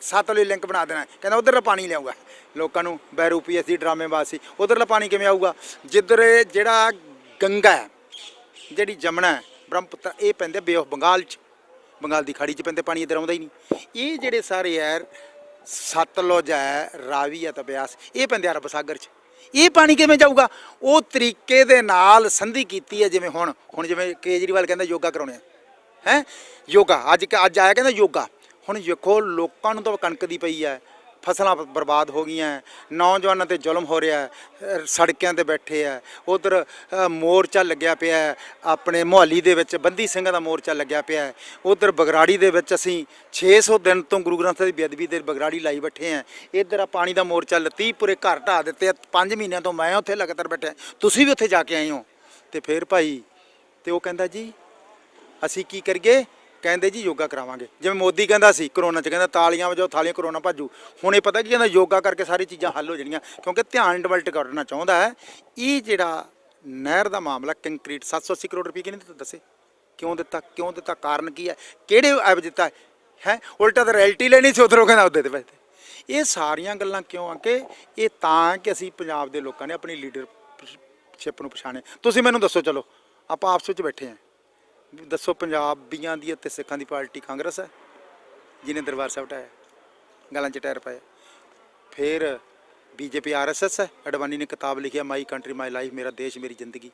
ਸਤਲੁਜ ਲਿੰਕ ਬਣਾ ਦੇਣਾ। ਕਹਿੰਦਾ ਉਧਰ ਪਾਣੀ ਲਿਆਊਗਾ। ਲੋਕਾਂ ਨੂੰ ਬੈਰੂਪੀ ਅਸੀਂ ਡਰਾਮੇਬਾਜ਼ ਸੀ। ਉਧਰਲਾ ਪਾਣੀ ਕਿਵੇਂ ਆਊਗਾ? ਜਿੱਧਰ ਜਿਹੜਾ ਗੰਗਾ ਹੈ, ਜਿਹੜੀ ਜਮਨਾ ਹੈ, ਬ੍ਰਹਮਪੁੱਤਰ, ਇਹ ਪੈਂਦੇ ਬੇਓਫ ਬੰਗਾਲ ਚ। ਬੰਗਾਲ ਦੀ ਖਾੜੀ ਚ ਪੈਂਦੇ, ਪਾਣੀ ਇੱਧਰ ਆਉਂਦਾ ਹੀ ਨਹੀਂ। ਇਹ ਜਿਹੜੇ ਸਾਰੇ ਯਾਰ ਸਤਲੁਜ ਹੈ, ਰਾਵੀ ਹੈ ਤੇ ਬਿਆਸ, ਇਹ ਪੈਂਦੇ ਅਰਬ ਸਾਗਰ ਚ। ਇਹ ਪਾਣੀ ਕਿਵੇਂ ਜਾਊਗਾ? ਉਹ ਤਰੀਕੇ ਦੇ ਨਾਲ ਸੰਧੀ ਕੀਤੀ ਹੈ, ਜਿਵੇਂ ਹੁਣ ਹੁਣ ਜਿਵੇਂ ਕੇਜਰੀਵਾਲ ਕਹਿੰਦਾ ਯੋਗਾ ਕਰਾਉਣੇ ਆ। ਹੈ? ਯੋਗਾ, ਅੱਜ ਅੱਜ ਆਇਆ ਕਹਿੰਦਾ ਯੋਗਾ। ਹੁਣ ਵੇਖੋ, ਲੋਕਾਂ ਨੂੰ ਤਾਂ ਕਣਕ ਦੀ ਪਈ ਹੈ ਫਸਲਾਂ ਬ- ਬਰਬਾਦ ਹੋ ਗਈਆਂ ਨੌਜਵਾਨਾਂ ਤੇ ਜ਼ੁਲਮ ਹੋ ਰਿਹਾ ਹੈ ਸੜਕਾਂ ਤੇ ਬੈਠੇ ਆ ਉਧਰ ਮੋਰਚਾ ਲੱਗਿਆ ਪਿਆ ਆਪਣੇ ਮੁਹੱਲੀ ਦੇ ਵਿੱਚ, ਬੰਦੀ ਸਿੰਘਾਂ ਦਾ ਮੋਰਚਾ ਲੱਗਿਆ ਪਿਆ ਹੈ, ਉਧਰ ਬਗਰਾੜੀ ਦੇ ਵਿੱਚ ਅਸੀਂ 600 ਦਿਨ ਤੋਂ ਗੁਰੂ ਗ੍ਰੰਥ ਸਾਹਿਬ ਦੀ ਬੇਅਦਬੀ ਦੇ ਬਗਰਾੜੀ ਲਾਈ ਬੈਠੇ ਆ ਇਧਰ ਆ ਪਾਣੀ ਦਾ ਮੋਰਚਾ ਲਤੀਪੁਰੇ ਘਰ ਢਾਹ ਦਿੱਤੇ ਆ 5 ਮਹੀਨਿਆਂ ਤੋਂ ਮੈਂ ਉੱਥੇ ਲਗਾਤਾਰ ਬੈਠਾ ਤੁਸੀਂ ਵੀ ਉੱਥੇ ਜਾ ਕੇ ਆਏ ਹੋ, ਤੇ ਫਿਰ ਭਾਈ, ਤੇ ਉਹ ਕਹਿੰਦਾ ਜੀ, ਅਸੀਂ ਕੀ ਕਰੀਏ? ਕਹਿੰਦੇ ਜੀ ਯੋਗਾ ਕਰਾਵਾਂਗੇ। ਜਿਵੇਂ ਮੋਦੀ ਕਹਿੰਦਾ ਸੀ, ਕਰੋਨਾ ਚ ਕਹਿੰਦਾ ਤਾਲੀਆਂ ਵਜਾਓ, ਥਾਲੀਆਂ ਕਰੋਨਾ ਭਾਜੂ। ਹੁਣ ਇਹ ਪਤਾ ਕੀ ਕਹਿੰਦਾ, ਯੋਗਾ ਕਰਕੇ ਸਾਰੀ ਚੀਜ਼ਾਂ ਹੱਲ ਹੋ ਜਾਣੀਆਂ, ਕਿਉਂਕਿ ਧਿਆਨ ਡਿਵੈਲਟ ਕਰਨਾ ਚਾਹੁੰਦਾ ਹੈ। ਇਹ ਜਿਹੜਾ ਨਹਿਰ ਦਾ ਮਾਮਲਾ ਕੰਕਰੀਟ 780 ਕਰੋੜ ਰੁਪਏ ਕਿਹਨੇ ਦੱਸੇ? ਕਿਉਂ ਦਿੱਤਾ? ਕਿਉਂ ਦਿੱਤਾ? ਕਾਰਨ ਕੀ ਹੈ? ਕਿਹੜੇ ਐਬ ਦਿੱਤਾ? ਹੈ? ਉਲਟਾ ਤਾਂ ਰੈਲਟੀ ਲੈਣੀ ਸੀ, ਉਧਰੋਂ ਕਹਿੰਦਾ ਉਹਦੇ ਤੇ ਪੈਸੇ। ਇਹ ਸਾਰੀਆਂ ਗੱਲਾਂ ਕਿਉਂ ਆ ਕਿ ਇਹ ਤਾਂ ਕਿ ਅਸੀਂ ਪੰਜਾਬ ਦੇ ਲੋਕਾਂ ਨੇ ਆਪਣੀ ਲੀਡਰਸ਼ਿਪ ਨੂੰ ਪਛਾਣੇ ਤੁਸੀਂ ਮੈਨੂੰ ਦੱਸੋ, ਚਲੋ, ਆਪਾਂ ਆਪਸ ਵਿੱਚ ਬੈਠੇ ਹਾਂ। ਦੱਸੋ ਪੰਜਾਬੀਆਂ ਦੀ ਅਤੇ ਸਿੱਖਾਂ ਦੀ ਪਾਰਟੀ ਕਾਂਗਰਸ ਹੈ, ਜਿਹਨੇ ਦਰਬਾਰ ਸਾਹਿਬ ਢਾਇਆ ਗਲਾਂ 'ਚ ਟਾਇਰ ਪਾਇਆ। ਫਿਰ ਬੀਜੇਪੀ, ਆਰਐਸਐਸ ਹੈ, ਅਡਵਾਨੀ ਨੇ ਕਿਤਾਬ ਲਿਖਿਆ ਮਾਈ ਕੰਟਰੀ, ਮਾਈ ਲਾਈਫ, ਮੇਰਾ ਦੇਸ਼, ਮੇਰੀ ਜ਼ਿੰਦਗੀ।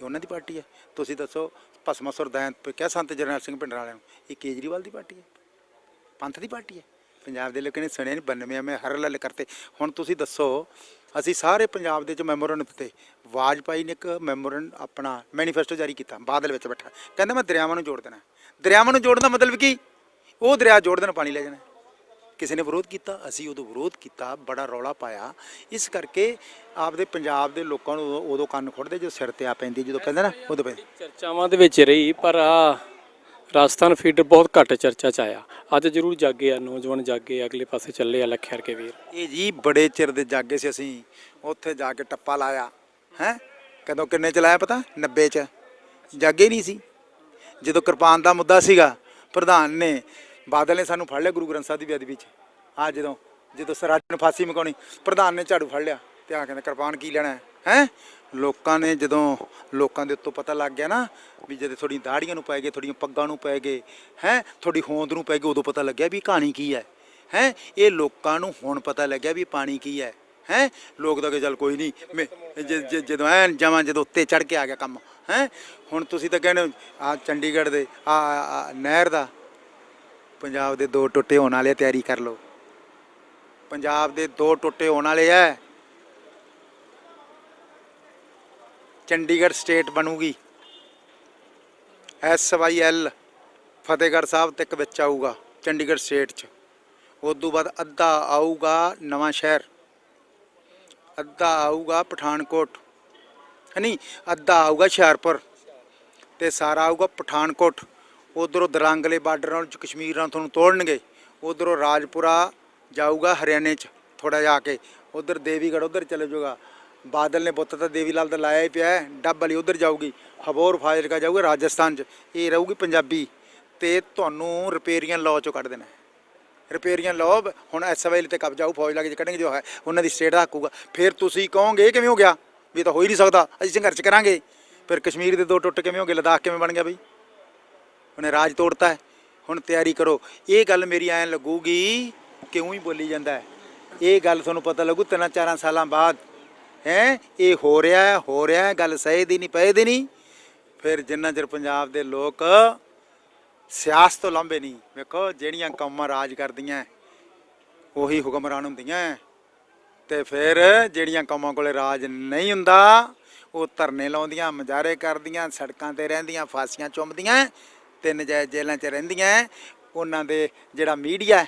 ਇਹ ਉਹਨਾਂ ਦੀ ਪਾਰਟੀ ਹੈ। ਤੁਸੀਂ ਦੱਸੋ, ਭਸਮਾ ਸੁਰਦੈਨ ਕਿਹਾ ਸੰਤ ਜਰਨੈਲ ਸਿੰਘ ਪਿੰਡਰਾਂ ਵਾਲਿਆਂ ਨੂੰ? ਇਹ ਕੇਜਰੀਵਾਲ ਦੀ ਪਾਰਟੀ ਹੈ? ਪੰਥ ਦੀ ਪਾਰਟੀ ਹੈ? ਪੰਜਾਬ ਦੇ ਲੋਕਾਂ ਨੇ ਸੁਣਿਆ ਨਹੀਂ 92 ਮੈਂ ਹਰ ਲੱਲ ਕਰਤੇ ਹੁਣ ਤੁਸੀਂ ਦੱਸੋ ਅਸੀਂ ਸਾਰੇ ਪੰਜਾਬ ਦੇ ਚ ਮੈਮੋਰੰਡਮ ਦਿੱਤੇ ਵਾਜਪਾਈ ਨੇ ਇੱਕ ਮੈਮੋਰੰਡ ਆਪਣਾ ਮੈਨੀਫੈਸਟੋ ਜਾਰੀ ਕੀਤਾ, ਬਾਦਲ ਵਿੱਚ ਬੈਠਾ। ਕਹਿੰਦਾ ਮੈਂ ਦਰਿਆਵਾਂ ਨੂੰ ਜੋੜ ਦੇਣਾ ਦਰਿਆਵਾਂ ਨੂੰ ਜੋੜਨ ਦਾ ਮਤਲਬ ਕੀ? ਉਹ ਦਰਿਆ ਜੋੜ ਦੇਣ, ਪਾਣੀ ਲੈ ਜਾਣਾ ਕਿਸੇ ਨੇ ਵਿਰੋਧ ਕੀਤਾ, ਅਸੀਂ ਉਦੋਂ ਵਿਰੋਧ ਕੀਤਾ, ਬੜਾ ਰੌਲਾ ਪਾਇਆ। ਇਸ ਕਰਕੇ ਆਪਦੇ ਪੰਜਾਬ ਦੇ ਲੋਕਾਂ ਨੂੰ ਉਦੋਂ- ਕੰਨ ਖੁੱਟਦੇ, ਜਦੋਂ ਸਿਰ ਤੇ ਆ ਪੈਂਦੀ ਜਦੋਂ ਕਹਿੰਦੇ ਨਾ, ਉਦੋਂ ਪੈਂਦੀ ਚਰਚਾਵਾਂ ਦੇ ਵਿੱਚ ਰਹੀ, ਪਰ ਆ ਰਾਜਸਥਾਨ ਫੀਡਰ ਬਹੁਤ ਘੱਟ ਚਰਚਾ ਚ ਆਇਆ। ਅੱਜ ਜ਼ਰੂਰ ਜਾਗੇ ਆ ਨੌਜਵਾਨ ਜਾਗੇ ਆ, ਅਗਲੇ ਪਾਸੇ ਚੱਲੇ ਆ ਲੱਖਿਆ ਕੇ ਵੀਰ। ਇਹ ਜੀ ਬੜੇ ਚਿਰ ਦੇ ਜਾਗੇ ਸੀ ਅਸੀਂ ਉੱਥੇ ਜਾ ਕੇ ਟੱਪਾ ਲਾਇਆ। ਹੈ? ਕਦੋਂ ਕਿੰਨੇ ਚ ਲਾਇਆ ਪਤਾ? 90 ਚ। ਜਾਗੇ ਨਹੀਂ ਸੀ। ਜਦੋਂ ਕਿਰਪਾਨ ਦਾ ਮੁੱਦਾ ਸੀਗਾ ਪ੍ਰਧਾਨ ਨੇ ਬਾਦਲ ਨੇ ਸਾਨੂੰ ਫੜ ਲਿਆ ਗੁਰੂ ਗ੍ਰੰਥ ਸਾਹਿਬ ਦੀ ਬੇਅਦਬੀ ਚ। ਆ ਜਦੋਂ ਜਦੋਂ ਸਰਾਜ ਨੂੰ ਫਾਂਸੀ ਮਕਾਉਣੀ ਪ੍ਰਧਾਨ ਨੇ ਝਾੜੂ ਫੜ ਲਿਆ। ਤੇ ਆ ਕਹਿੰਦਾ ਕਿਰਪਾਨ ਕੀ ਲੈਣਾ ਹੈ? ਹੈਂ? ਲੋਕਾਂ ਨੇ ਜਦੋਂ ਲੋਕਾਂ ਦੇ ਉੱਤੋਂ ਪਤਾ ਲੱਗ ਗਿਆ ਨਾ ਵੀ ਜਦੋਂ ਥੋੜੀ ਦਾੜੀਆਂ ਨੂੰ ਪੈ ਗਏ, ਥੋੜੀਆਂ ਪੱਗਾਂ ਨੂੰ ਪੈ ਗਏ, ਹੈ, ਥੋੜੀ ਹੋਂਦ ਨੂੰ ਪੈ ਗਏ, ਉਦੋਂ ਪਤਾ ਲੱਗਿਆ ਵੀ ਕਹਾਣੀ ਕੀ ਹੈ। ਹੈ, ਇਹ ਲੋਕਾਂ ਨੂੰ ਹੁਣ ਪਤਾ ਲੱਗਿਆ ਵੀ ਪਾਣੀ ਕੀ ਹੈ। ਹੈ, ਲੋਕ ਤਾਂ ਕਿ ਚੱਲ ਕੋਈ ਨਹੀਂ, ਮੈਂ- ਜ- ਜਦੋਂ ਐ ਜਾਵਾਂ ਜਦੋਂ ਉੱਤੇ ਚੜ ਕੇ ਆ ਗਿਆ ਕੰਮ, ਹੈ, ਹੁਣ ਤੁਸੀਂ ਤਾਂ ਕਹਿੰਦੇ ਆ ਚੰਡੀਗੜ੍ਹ ਦੇ ਆ ਨਹਿਰ ਦਾ, ਪੰਜਾਬ ਦੇ ਦੋ ਟੁੱਟੇ ਹੋਣ ਵਾਲੇ ਤਿਆਰੀ ਕਰ ਲਓ। ਪੰਜਾਬ ਦੇ ਦੋ ਟੁੱਟੇ ਹੋਣ ਵਾਲੇ ਐ ਚੰਡੀਗੜ੍ਹ ਸਟੇਟ ਬਣੂਗੀ। S Y L Fatehgarh Sahib ਤੱਕ ਵਿੱਚ ਆਊਗਾ ਚੰਡੀਗੜ੍ਹ ਸਟੇਟ 'ਚ। ਉਸ ਤੋਂ ਬਾਅਦ ਅੱਧਾ ਆਊਗਾ ਨਵਾਂ ਸ਼ਹਿਰ। ਅੱਧਾ ਆਊਗਾ ਪਠਾਨਕੋਟ। ਨਹੀਂ, ਅੱਧਾ ਆਊਗਾ ਹੁਸ਼ਿਆਰਪੁਰ ਤੇ ਸਾਰਾ ਆਊਗਾ ਪਠਾਨਕੋਟ। ਉਧਰੋਂ ਦਰਾਂਗਲੇ ਬਾਰਡਰ ਨਾਲ ਕਸ਼ਮੀਰ ਨਾਲ ਤੁਹਾਨੂੰ ਤੋੜਨਗੇ। ਉਧਰੋਂ ਰਾਜਪੁਰਾ ਜਾਊਗਾ ਹਰਿਆਣੇ ਚ ਥੋੜਾ ਜਾ ਕੇ। ਉਧਰ ਦੇਵੀਗੜ੍ਹ ਉਧਰ ਚਲੇ ਜਾਊਗਾ। ਬਾਦਲ ਨੇ ਬੁੱਤ ਤਾਂ ਦੇਵੀ ਲਾਲ ਦਾ ਲਾਇਆ ਹੀ ਪਿਆ ਹੈ, ਡੱਬ ਵਾਲੀ ਉਧਰ ਜਾਊਗੀ। ਹਬੋਰ ਫਾਜ਼ਿਲਕਾ ਜਾਊਗਾ ਰਾਜਸਥਾਨ ਚ। ਇਹ ਰਹੂਗੀ ਪੰਜਾਬੀ। ਤੇ ਤੁਹਾਨੂੰ ਰਿਪੇਰੀਅਨ ਲਾਅ ਚੋਂ ਕੱਢ ਦੇਣਾ ਹੈ। ਰਿਪੇਰੀਅਨ ਲਾਅ ਹੁਣ ਐਸਵਾਈਲ ਤੇ ਕਬਜ਼ਾ ਉਹ ਫੌਜ ਲਾ ਕੇ ਕੱਢਣਗੇ ਜੋ ਹੈ ਉਹਨਾਂ ਦੀ ਸਟੇਟ ਦਾ ਹੱਕੂਗਾ ਫਿਰ ਤੁਸੀਂ ਕਹੋਗੇ ਇਹ ਕਿਵੇਂ ਹੋ ਗਿਆ? ਵੀ ਤਾਂ ਹੋ ਹੀ ਨਹੀਂ ਸਕਦਾ। ਅਸੀਂ ਸੰਘਰਸ਼ ਕਰਾਂਗੇ। ਫਿਰ ਕਸ਼ਮੀਰ ਦੇ ਦੋ ਟੁੱਟ ਕਿਵੇਂ ਹੋ ਗਏ? ਲਦਾਖ ਕਿਵੇਂ ਬਣ ਗਿਆ ਬਈ? ਉਹਨੇ ਰਾਜ ਤੋੜਤਾ ਹੈ। ਹੁਣ ਤਿਆਰੀ ਕਰੋ। ਇਹ ਗੱਲ ਮੇਰੀ ਐਂ ਲੱਗੂਗੀ ਕਿਉਂ ਹੀ ਬੋਲੀ ਜਾਂਦਾ ਹੈ। ਇਹ ਗੱਲ ਤੁਹਾਨੂੰ ਪਤਾ ਲੱਗੂ ਤਿੰਨਾਂ ਚਾਰਾਂ ਸਾਲਾਂ ਬਾਅਦ। ਹੈ? ਇਹ ਹੋ ਰਿਹਾ ਹੈ, ਹੋ ਰਿਹਾ ਹੈ, ਗੱਲ ਸਹੀ ਦੀ ਨਹੀਂ, ਪਏ ਦੀ ਨਹੀਂ। ਫਿਰ ਜਿੰਨਾ ਚਿਰ ਪੰਜਾਬ ਦੇ ਲੋਕ ਸਿਆਸਤ ਤੋਂ ਲਾਂਭੇ ਨਹੀਂ, ਵੇਖੋ, ਜਿਹੜੀਆਂ ਕੌਮਾਂ ਰਾਜ ਕਰਦੀਆਂ, ਉਹੀ ਹੁਕਮਰਾਨ ਹੁੰਦੀਆਂ। ਤੇ ਫਿਰ ਜਿਹੜੀਆਂ ਕੌਮਾਂ ਕੋਲੇ ਰਾਜ ਨਹੀਂ ਹੁੰਦਾ, ਉਹ ਧਰਨੇ ਲਾਉਂਦੀਆਂ, ਮਜ਼ਾਰੇ ਕਰਦੀਆਂ, ਸੜਕਾਂ ਤੇ ਰਹਿੰਦੀਆਂ, ਫਾਂਸੀਆਂ ਚੁੰਮਦੀਆਂ, ਤਿੰਨ ਜੈ ਜੇਲ੍ਹਾਂ 'ਚ ਰਹਿੰਦੀਆਂ। ਉਹਨਾਂ ਦੇ ਜਿਹੜਾ ਮੀਡੀਆ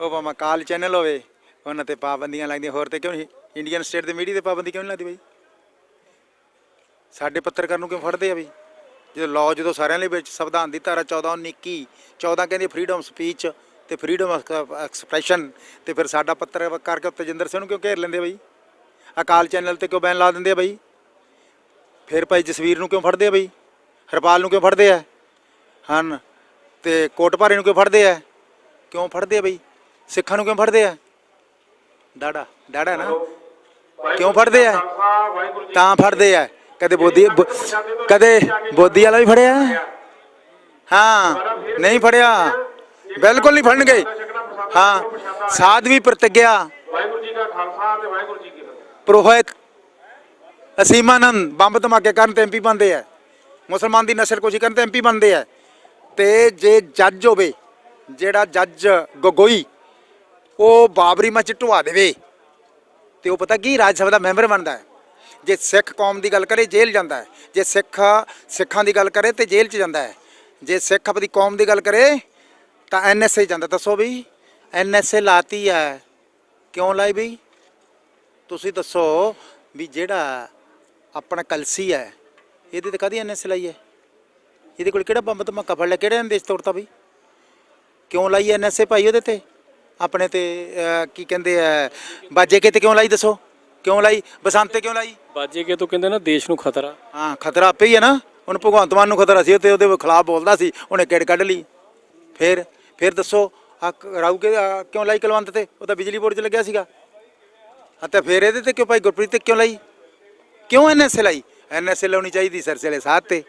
ਉਹ ਭਾਵੇਂ ਕਾਲ ਚੈਨਲ ਹੋਵੇ, ਉਹਨਾਂ ਤੇ ਪਾਬੰਦੀਆਂ ਲੱਗਦੀਆਂ, ਹੋਰ ਤੇ ਕਿਉਂ ਨਹੀਂ? ਇੰਡੀਅਨ ਸਟੇਟ ਦੇ ਮੀਡੀਆ ਤੇ ਪਾਬੰਦੀ ਕਿਉਂ ਨਹੀਂ ਲੱਗਦੀ ਬਾਈ? ਸਾਡੇ ਪੱਤਰਕਾਰ ਨੂੰ ਕਿਉਂ ਫੜਦੇ ਆ ਬਾਈ? ਜਦੋਂ ਲਾਅ ਜਦੋਂ ਸਾਰਿਆਂ ਲਈ ਵਿੱਚ ਸੰਵਿਧਾਨ ਦੀ ਧਾਰਾ 14 19 14 ਕਹਿੰਦੀ ਫਰੀडम ਸਪੀਚ ਤੇ ਫਰੀडम ਐਕਸਪ੍ਰੈਸ਼ਨ ਤੇ ਫਿਰ ਸਾਡਾ ਪੱਤਰਕਾਰ ਕੇ ਤਜਿੰਦਰ ਸਿੰਘ ਨੂੰ ਕਿਉਂ ਘੇਰ ਲੈਂਦੇ ਬਾਈ? ਅਕਾਲ ਚੈਨਲ ਤੇ ਕਿਉਂ ਬੈਨ ਲਾ ਦਿੰਦੇ ਆ ਬਾਈ? ਫਿਰ ਭਾਈ ਜਸਵੀਰ ਨੂੰ ਕਿਉਂ ਫੜਦੇ ਆ ਬਾਈ? ਹਰਪਾਲ ਨੂੰ ਕਿਉਂ ਫੜਦੇ ਆ? ਹਨ, ਤੇ ਕੋਟਪਾਰੇ ਨੂੰ ਕਿਉਂ ਫੜਦੇ ਆ? ਕਿਉਂ ਫੜਦੇ ਆ ਬਈ? ਸਿੱਖਾਂ ਨੂੰ ਕਿਉਂ ਫੜਦੇ ਆ? ਡਾੜਾ ਡਾੜਾ ਨਾ। ਕਿਉਂ ਫੜਦੇ ਆ? ਤਾਂ ਫੜਦੇ ਆ। ਕਦੇ ਬੋਦੀ ਕਦੇ ਬੋਦੀ ਵਾਲਾ ਵੀ ਫੜਿਆ? ਹਾਂ, ਨਹੀਂ ਫੜਿਆ। ਬਿਲਕੁਲ ਨਹੀਂ ਫੜਨਗੇ। ਹਾਂ ਸਾਧਵੀ ਪ੍ਰਤਿਗਿਆ। ਵਾਹਿਗੁਰੂ ਜੀ ਕਾ ਖਾਲਸਾ ਤੇ ਵਾਹਿਗੁਰੂ ਜੀ ਕੀ ਫਤਿਹ ਪ੍ਰੋਹਿਤ ਅਸੀਮਾਨੰਦ ਬੰਬ ਧਮਾਕੇ ਕਰਨ ਤੇ ਐਮਪੀ ਬਣਦੇ ਆ। ਮੁਸਲਮਾਨ ਦੀ ਨਸਲ ਕੋਸ਼ੀ ਕਰਨ ਤੇ ਐਮਪੀ ਬਣਦੇ ਆ। ਤੇ ਜੇ ਜੱਜ ਹੋਵੇ, ਜਿਹੜਾ ਜੱਜ ਗਗੋਈ, ਉਹ ਬਾਬਰੀ ਮਸਜਿਦ ਢਵਾ ਦੇਵੇ। ਤੇ ਉਹ ਪਤਾ ਕੀ ਰਾਜ ਸਭਾ ਦਾ ਮੈਂਬਰ ਬਣਦਾ ਹੈ। ਜੇ ਸਿੱਖ ਕੌਮ ਦੀ ਗੱਲ ਕਰੇ, ਜੇਲ੍ਹ ਜਾਂਦਾ ਹੈ। ਜੇ ਸਿੱਖ, ਸਿੱਖਾਂ ਦੀ ਗੱਲ ਕਰੇ ਤੇ ਜੇਲ੍ਹ 'ਚ ਜਾਂਦਾ ਹੈ। ਜੇ ਸਿੱਖ ਆਪਣੀ ਕੌਮ ਦੀ ਗੱਲ ਕਰੇ ਤਾਂ ਐਨਐਸਏ ਜਾਂਦਾ। ਦੱਸੋ ਵੀ ਐਨਐਸਏ ਲਾਤੀ ਹੈ। ਕਿਉਂ ਲਾਈ ਬਈ? ਤੁਸੀਂ ਦੱਸੋ ਵੀ ਜਿਹੜਾ ਆਪਣਾ ਕਲਸੀ ਹੈ, ਇਹਦੇ ਤੇ ਕਦੀ ਐਨਐਸਏ ਲਾਈ ਹੈ? ਇਹਦੇ ਕੋਲ ਕਿਹੜਾ ਬੰਬ ਧਮਾਕਾ ਫੜ ਲਿਆ? ਕਿਹੜੇ ਨੇ ਦੇਸ਼ ਤੋੜਤਾ ਬਈ? ਕਿਉਂ ਲਾਈ ਐਨਐਸਏ ਭਾਈ ਉਹਦੇ ਤੇ? ਆਪਣੇ ਤੇ ਅਹ, ਕੀ ਕਹਿੰਦੇ ਆ ਬਾਜੇ ਕੇ ਤੇ ਕਿਉਂ ਲਾਈ ਦੱਸੋ? ਕਿਉਂ ਲਾਈ? ਬਸੰਤ ਤੇ ਕਿਉਂ ਲਾਈ? ਬਾਜੇ ਕੇ ਤੋਂ ਕਹਿੰਦੇ ਨਾ ਦੇਸ਼ ਨੂੰ ਖਤਰਾ। ਹਾਂ ਖਤਰਾ ਆਪੇ ਹੀ ਹੈ ਨਾ। ਹੁਣ ਭਗਵੰਤ ਮਾਨ ਨੂੰ ਖਤਰਾ ਸੀ ਤੇ ਉਹਦੇ ਖਿਲਾਫ ਬੋਲਦਾ ਸੀ ਉਹਨੇ ਕਿੜ ਕੱਢ ਲਈ। ਫਿਰ ਫਿਰ ਦੱਸੋ ਆ ਰਾਉ ਕੇ ਆਹ ਕਿਉਂ ਲਾਈ ਕੁਲਵੰਤ ਤੇ? ਉਹ ਤਾਂ ਬਿਜਲੀ ਬੋਰਡ 'ਚ ਲੱਗਿਆ ਸੀਗਾ। ਅਤੇ ਫਿਰ ਇਹਦੇ ਤੇ ਕਿਉਂ ਭਾਈ ਗੁਰਪ੍ਰੀਤ ਤੇ ਕਿਉਂ ਲਾਈ? ਕਿਉਂ ਐਨਐਸਏ ਲਾਈ ਐਨਐਸਏ ਲਾਉਣੀ ਚਾਹੀਦੀ ਸਰਸੇਲੇ ਸਾਥ ਤੇ।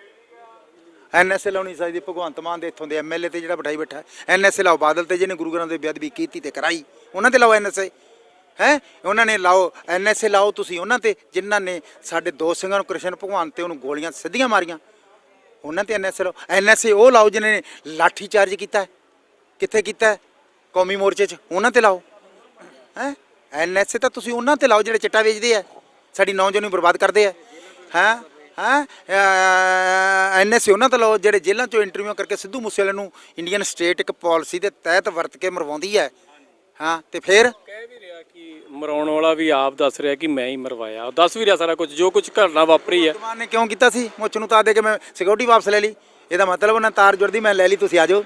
ਐਨਐਸਏ ਲਾਉਣੀ ਚਾਹੀਦੀ ਭਗਵੰਤ ਮਾਨ ਦੇ ਇੱਥੋਂ ਦੇ ਐਮਐਲਏ ਤੇ ਜਿਹੜਾ ਬਿਠਾਈ ਬੈਠਾ ਐਨਐਸਏ ਲਾਓ ਬਾਦਲ ਤੇ ਜਿਹਨੇ ਗੁਰੂ ਗ੍ਰੰਥ ਦੇ ਬੇਅਦਬੀ ਕੀਤੀ ਤੇ ਕਰਾਈ। ਉਹਨਾਂ ਤੇ ਲਾਓ ਐਨਐਸਏ ਹੈ? ਉਹਨਾਂ ਨੇ ਲਾਓ ਐਨਐਸਏ ਲਾਓ ਤੁਸੀਂ ਉਹਨਾਂ ਤੇ, ਜਿਨ੍ਹਾਂ ਨੇ ਸਾਡੇ ਦੋ ਸਿੰਘਾਂ ਨੂੰ ਕ੍ਰਿਸ਼ਨ ਭਗਵਾਨ ਤੇ ਉਹਨੂੰ ਗੋਲੀਆਂ ਸਿੱਧੀਆਂ ਮਾਰੀਆਂ। ਉਹਨਾਂ ਤੇ ਐਨਐਸਏ ਲਾਓ ਐਨਐਸਏ ਉਹ ਲਾਓ ਜਿਨ੍ਹਾਂ ਨੇ ਲਾਠੀ ਚਾਰਜ ਕੀਤਾ ਕਿੱਥੇ ਕੀਤਾ ਕੌਮੀ ਮੋਰਚੇ 'ਚ। ਉਹਨਾਂ ਤੇ ਲਾਓ। ਹੈ? ਐਨਐਸਏ ਤਾਂ ਤੁਸੀਂ ਉਹਨਾਂ ਤੇ ਲਾਓ ਜਿਹੜੇ ਚਿੱਟਾ ਵੇਚਦੇ ਆ ਸਾਡੀ ਨੌਜਵਾਨੀ ਨੂੰ ਬਰਬਾਦ ਕਰਦੇ ਆ ਹੈ? ਹੈ? ਐਨਐਸਏ ਉਹਨਾਂ ਤੇ ਲਾਓ ਜਿਹੜੇ ਜੇਲ੍ਹਾਂ 'ਚੋਂ ਇੰਟਰਵਿਊ ਕਰਕੇ ਸਿੱਧੂ ਮੂਸੇਵਾਲੇ ਨੂੰ ਇੰਡੀਅਨ ਸਟੇਟ ਇੱਕ ਪਾਲਿਸੀ ਦੇ ਤਹਿਤ ਵਰਤ ਕੇ ਮਰਵਾਉਂਦੀ ਹੈ। ਹਾਂ? ਤੇ ਫਿਰ? ਕਹਿ ਵੀ ਰਿਹਾ ਕਿ ਮਰਾਉਣ ਵਾਲਾ ਵੀ ਆਪ ਦੱਸ ਰਿਹਾ ਕਿ ਮੈਂ ਹੀ ਮਰਵਾਇਆ। ਉਹ ਦੱਸ ਵੀ ਰਿਹਾ ਸਾਰਾ ਕੁਝ ਜੋ ਕੁਝ ਘਟਨਾ ਵਾਪਰੀ ਹੈ। ਮਾਨ ਨੇ ਕਿਉਂ ਕੀਤਾ ਸੀ? ਮੁੱਛ ਨੂੰ ਤਾਂ ਦੇ ਕੇ ਮੈਂ ਸਿਕਿਉਰਿਟੀ ਵਾਪਸ ਲੈ ਲਈ। ਇਹਦਾ ਮਤਲਬ ਉਹਨਾਂ ਤਾਰ ਜੁੜਦੀ ਮੈਂ ਲੈ ਲਈ ਤੁਸੀਂ ਆ ਜਾਓ।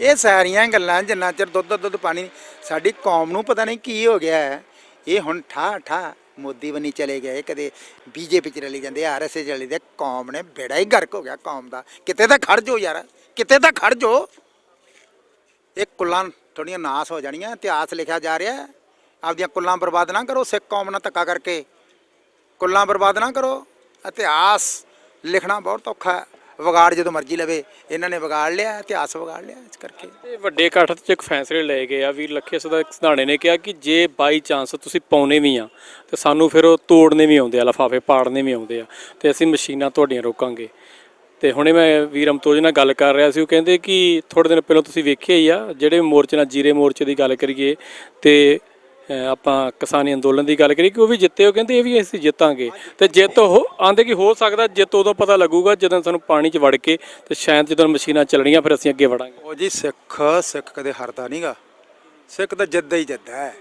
ਇਹ ਸਾਰੀਆਂ ਗੱਲਾਂ ਜਿੰਨਾ ਚਿਰ ਦੁੱਧ ਦੁੱਧ ਪਾਣੀ ਸਾਡੀ ਕੌਮ ਨੂੰ ਪਤਾ ਨਹੀਂ ਕੀ ਹੋ ਗਿਆ ਹੈ। ਇਹ ਹੁਣ ਠਾ ਠਾ ਮੋਦੀ ਬਣੀ ਚਲੇ ਗਏ, ਕਦੇ ਬੀਜੇਪੀ ਚ ਰਲੀ ਜਾਂਦੇ ਆਰਐਸਏ ਚ ਰਲੀ ਜਾਂਦੇ, ਕੌਮ ਨੇ ਬੇੜਾ ਹੀ ਗਰਕ ਹੋ ਗਿਆ ਕੌਮ ਦਾ। ਕਿਤੇ ਤਾਂ ਖੜ ਜਾਓ ਯਾਰ, ਕਿਤੇ ਤਾਂ ਖੜ ਜਾਓ। ਇਹ ਕੁੱਲਾਂ ਥੋੜੀਆਂ ਨਾਸ ਹੋ ਜਾਣੀਆਂ, ਇਤਿਹਾਸ ਲਿਖਿਆ ਜਾ ਰਿਹਾ ਆਪਦੀਆਂ ਕੁੱਲਾਂ ਬਰਬਾਦ ਨਾ ਕਰੋ, ਸਿੱਖ ਕੌਮ ਨਾਲ ਧੱਕਾ ਕਰਕੇ। ਕੁੱਲਾਂ ਬਰਬਾਦ ਨਾ ਕਰੋ, ਇਤਿਹਾਸ ਲਿਖਣਾ ਬਹੁਤ ਔਖਾ ਹੈ। ਵਿਗਾੜ ਜਦੋਂ ਮਰਜ਼ੀ ਲਵੇ, ਇਹਨਾਂ ਨੇ ਵਿਗਾੜ ਲਿਆ ਇਤਿਹਾਸ ਵਿਗਾੜ ਲਿਆ ਇਸ ਕਰਕੇ। ਤੇ ਵੱਡੇ ਇਕੱਠ 'ਚ ਇੱਕ ਫੈਸਲੇ ਲਏ ਗਏ ਆ, ਵੀਰ ਲੱਖੇ ਸਦਾ ਸਧਾਣੇ ਨੇ ਕਿਹਾ ਕਿ ਜੇ ਬਾਈ ਚਾਂਸ ਤੁਸੀਂ ਪਾਉਨੇ ਵੀ ਆ, ਤੇ ਸਾਨੂੰ ਫਿਰ ਉਹ ਤੋੜਨੇ ਵੀ ਆਉਂਦੇ ਆ, ਲਫਾਫੇ ਪਾੜਨੇ ਵੀ ਆਉਂਦੇ ਆ, ਤੇ ਅਸੀਂ ਮਸ਼ੀਨਾਂ ਤੁਹਾਡੀਆਂ ਰੋਕਾਂਗੇ। ਤੇ ਹੁਣੇ ਮੈਂ ਵੀਰ ਅਮਤੋਜ ਨਾਲ ਗੱਲ ਕਰ ਰਿਹਾ ਸੀ, ਉਹ ਕਹਿੰਦੇ ਕਿ ਥੋੜੇ ਦਿਨ ਪਹਿਲਾਂ ਤੁਸੀਂ ਵੇਖਿਆ ਹੀ ਆ, ਜਿਹੜੇ ਮੋਰਚੇ ਨਾਲ ਜੀਰੇ ਮੋਰਚੇ ਦੀ ਗੱਲ ਕਰੀਏ, ਤੇ ਆਪਾਂ ਕਿਸਾਨੀ ਅੰਦੋਲਨ ਦੀ ਗੱਲ ਕਰੀਏ ਕਿ ਉਹ ਵੀ ਜਿੱਤੇ, ਉਹ ਕਹਿੰਦੇ ਇਹ ਵੀ ਅਸੀਂ ਜਿੱਤਾਂਗੇ। ਤੇ ਜਿੱਤ ਉਹ ਆਂਦੇ ਕਿ ਹੋ ਸਕਦਾ ਜਿੱਤ ਉਦੋਂ ਪਤਾ ਲੱਗੂਗਾ ਜਦੋਂ ਸਾਨੂੰ ਪਾਣੀ 'ਚ ਵੜ ਕੇ ਤੇ ਸ਼ਾਇਦ ਜਦੋਂ ਮਸ਼ੀਨਾਂ ਚੱਲਣੀਆਂ ਫਿਰ ਅਸੀਂ ਅੱਗੇ ਵੜਾਂਗੇ। ਉਹ ਜੀ ਸਿੱਖ ਸਿੱਖ ਕਦੇ ਹਾਰਦਾ ਨਹੀਂਗਾ ਸਿੱਖ ਤਾਂ ਜਿੱਦਾਂ ਹੀ ਜਿੱਦਾਂ ਹੈ।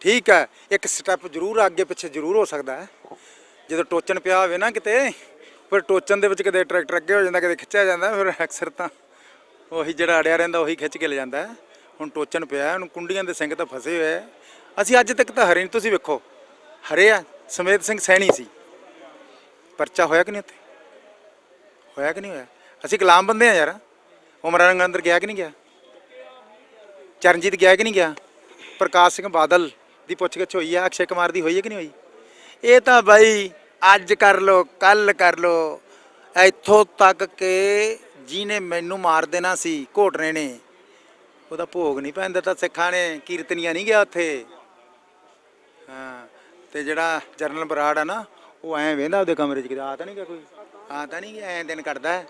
ਠੀਕ ਹੈ, ਇੱਕ ਸਟੈਪ ਜ਼ਰੂਰ ਅੱਗੇ ਪਿੱਛੇ ਜ਼ਰੂਰ ਹੋ ਸਕਦਾ ਹੈ। ਜਦੋਂ ਟੋਚਣ ਪਿਆ ਹੋਵੇ ਨਾ ਕਿਤੇ, ਫਿਰ ਟੋਚਣ ਦੇ ਵਿੱਚ ਕਦੇ ਟਰੈਕਟਰ ਅੱਗੇ ਹੋ ਜਾਂਦਾ, ਕਦੇ ਖਿੱਚਿਆ ਜਾਂਦਾ, ਫਿਰ ਅਕਸਰ ਤਾਂ ਉਹੀ ਜਿਹੜਾ ਅੜਿਆ ਰਹਿੰਦਾ, ਉਹੀ ਖਿੱਚ ਕੇ ਲੈ ਜਾਂਦਾ ਹੁਣ ਟੋਚਣ ਪਿਆ, ਹੁਣ ਕੁੰਡੀਆਂ ਦੇ ਸਿੰਘ ਤਾਂ ਫਸੇ ਹੋਏ ਅਸੀਂ ਅੱਜ ਤੱਕ ਤਾਂ ਹਰੇ ਨਹੀਂ, ਤੁਸੀਂ ਵੇਖੋ। ਹਰੇ ਆ, ਸਮੇਤ ਸਿੰਘ ਸੈਣੀ ਸੀ। ਪਰਚਾ ਹੋਇਆ ਕਿ ਨਹੀਂ ਉੱਥੇ? ਹੋਇਆ ਕਿ ਨਹੀਂ ਹੋਇਆ? ਅਸੀਂ ਗੁਲਾਮ ਬੰਦੇ ਆ ਯਾਰ। ਉਮਰਾਂ ਰੰਗ ਅੰਦਰ ਗਿਆ ਕਿ ਨਹੀਂ ਗਿਆ? ਚਰਨਜੀਤ ਗਿਆ ਕਿ ਨਹੀਂ ਗਿਆ? ਪ੍ਰਕਾਸ਼ ਸਿੰਘ ਬਾਦਲ ਦੀ ਪੁੱਛਗਿੱਛ ਹੋਈ ਆ, ਅਕਸ਼ੇ ਕੁਮਾਰ ਦੀ ਹੋਈ ਹੈ ਕਿ ਨਹੀਂ ਹੋਈ? ਇਹ ਤਾਂ ਬਾਈ, ਅੱਜ ਕਰ ਲੋ ਕੱਲ ਕਰ ਲੋ ਇੱਥੋਂ ਤੱਕ ਕਿ ਜਿਹਨੇ ਮੈਨੂੰ ਮਾਰ ਦੇਣਾ ਸੀ ਘੋਟਨੇ ਨੇ। ਉਹਦਾ ਭੋਗ ਨਹੀਂ ਪੈਂਦਾ ਤਾਂ ਸਿੱਖਾਂ ਨੇ ਕੀਰਤਨੀਆਂ ਨਹੀਂ ਗਿਆ ਉੱਥੇ। ਤੇ ਜਿਹੜਾ ਜਰਨਲ ਬਰਾੜ ਆ ਨਾ, ਉਹ ਐਂ ਵੇਂਦਾ ਉਹਦੇ ਕਮਰੇ 'ਚ ਕਿਤੇ, ਆ ਤਾਂ ਨਹੀਂ ਗਿਆ ਕੋਈ? ਆ ਤਾਂ ਨਹੀਂ ਗਿਆ, ਐਂ ਦਿਨ ਕੱਢਦਾ ਹੈ।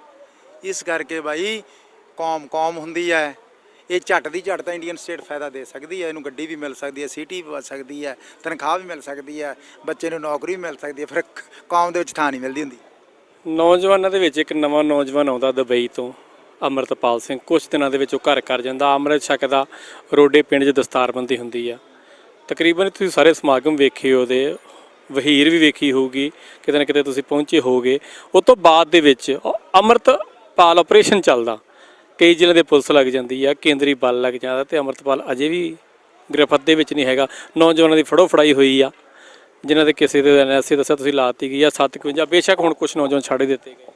ਇਸ ਕਰਕੇ ਬਾਈ, ਕੌਮ ਕੌਮ ਹੁੰਦੀ ਹੈ। ਇਹ ਝੱਟ ਦੀ ਝੱਟ ਤਾਂ ਇੰਡੀਅਨ ਸਟੇਟ ਫਾਇਦਾ ਦੇ ਸਕਦੀ ਹੈ, ਇਹਨੂੰ ਗੱਡੀ ਵੀ ਮਿਲ ਸਕਦੀ ਹੈ ਸਿਟੀ ਵੀ ਵੱਧ ਸਕਦੀ ਹੈ, ਤਨਖਾਹ ਵੀ ਮਿਲ ਸਕਦੀ ਹੈ, ਬੱਚੇ ਨੂੰ ਨੌਕਰੀ ਵੀ ਮਿਲ ਸਕਦੀ ਹੈ, ਫਿਰ ਕ- ਕੌਮ ਦੇ ਵਿੱਚ ਥਾਂ ਨਹੀਂ ਮਿਲਦੀ ਹੁੰਦੀ। ਨੌਜਵਾਨਾਂ ਦੇ ਵਿੱਚ ਇੱਕ ਨਵਾਂ ਨੌਜਵਾਨ ਆਉਂਦਾ ਦੁਬਈ ਤੋਂ, ਅਮਰਤਪਾਲ ਸਿੰਘ। ਕੁਝ ਦਿਨਾਂ ਦੇ ਵਿੱਚ ਉਹ ਘਰ ਕਰ ਜਾਂਦਾ, ਅੰਮ੍ਰਿਤ ਛਕਦਾ, ਰੋਡੇ ਪਿੰਡ 'ਚ ਦਸਤਾਰਬੰਦੀ ਹੁੰਦੀ ਆ। ਤਕਰੀਬਨ ਤੁਸੀਂ ਸਾਰੇ ਸਮਾਗਮ ਵੇਖੇ ਉਹਦੇ ਵਹੀਰ ਵੀ ਵੇਖੀ ਹੋਊਗੀ, ਕਿਤੇ ਨਾ ਕਿਤੇ ਤੁਸੀਂ ਪਹੁੰਚੇ ਹੋਗੇ। ਉਸ ਤੋਂ ਬਾਅਦ ਦੇ ਵਿੱਚ ਉਹ ਅਮਰਤਪਾਲ ਆਪਰੇਸ਼ਨ ਚੱਲਦਾ। ਕਈ ਜ਼ਿਲ੍ਹਿਆਂ ਦੇ ਪੁਲਿਸ ਲੱਗ ਜਾਂਦੀ ਆ, ਕੇਂਦਰੀ ਬਲ ਲੱਗ ਜਾਂਦਾ ਤੇ ਅਮਰਤਪਾਲ ਅਜੇ ਵੀ ਗ੍ਰਿਫਤ ਦੇ ਵਿੱਚ ਨਹੀਂ ਹੈਗਾ। ਨੌਜਵਾਨਾਂ ਦੀ ਫੜੋ ਫੜਾਈ ਹੋਈ ਆ, ਜਿਨ੍ਹਾਂ ਦੇ ਕਿਸੇ ਦੇ ਐਨਐਸਏ ਦੱਸਿਆ ਤੁਸੀਂ ਲਾਤੀ ਗਈ ਆ 751 ਬੇਸ਼ੱਕ ਹੁਣ ਕੁਝ ਨੌਜਵਾਨ ਛੱਡ ਦਿੱਤੇ ਗਏ।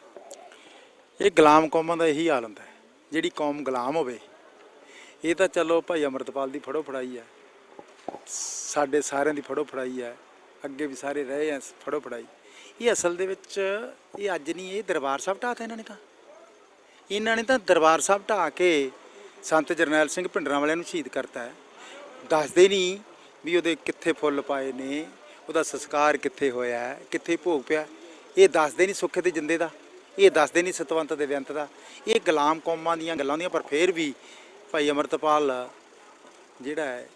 ਇਹ ਗੁਲਾਮ ਕੌਮਾਂ ਦਾ ਇਹੀ ਹਾਲ ਹੁੰਦਾ ਜਿਹੜੀ ਕੌਮ ਗੁਲਾਮ ਹੋਵੇ, ਇਹ ਤਾਂ ਚਲੋ ਭਾਈ ਅਮਰਤਪਾਲ ਦੀ ਫੜੋ ਫੜਾਈ ਹੈ ਸਾਡੇ ਸਾਰਿਆਂ ਦੀ ਫੜੋ ਫੜਾਈ ਹੈ। ਅੱਗੇ ਵੀ ਸਾਰੇ ਰਹੇ ਆ ਫੜੋ ਫੜਾਈ। ਇਹ ਅਸਲ ਦੇ ਵਿੱਚ ਇਹ ਅੱਜ ਨਹੀਂ, ਇਹ ਦਰਬਾਰ ਸਾਹਿਬ ਢਾਤਾ ਇਹਨਾਂ ਨੇ ਤਾਂ। ਇਹਨਾਂ ਨੇ ਤਾਂ ਦਰਬਾਰ ਸਾਹਿਬ ਢਾ ਕੇ ਸੰਤ ਜਰਨੈਲ ਸਿੰਘ ਭਿੰਡਰਾਂ ਵਾਲਿਆਂ ਨੂੰ ਸ਼ਹੀਦ ਕਰਤਾ ਹੈ। ਦੱਸਦੇ ਨਹੀਂ ਵੀ ਉਹਦੇ ਕਿੱਥੇ ਫੁੱਲ ਪਾਏ ਨੇ, ਉਹਦਾ ਸੰਸਕਾਰ ਕਿੱਥੇ ਹੋਇਆ ਕਿੱਥੇ ਭੋਗ ਪਿਆ। ਇਹ ਦੱਸਦੇ ਨਹੀਂ ਸੁੱਖੇ ਤੇ ਜਿੰਦੇ ਦਾ, ਇਹ ਦੱਸਦੇ ਨਹੀਂ ਸਤਵੰਤ ਦੇ ਬੇਅੰਤ ਦਾ। ਇਹ ਗੁਲਾਮ ਕੌਮਾਂ ਦੀਆਂ ਗੱਲਾਂ ਹੁੰਦੀਆਂ, ਪਰ ਫੇਰ ਵੀ ਭਾਈ ਅਮਰਤਪਾਲ ਜਿਹੜਾ ਹੈ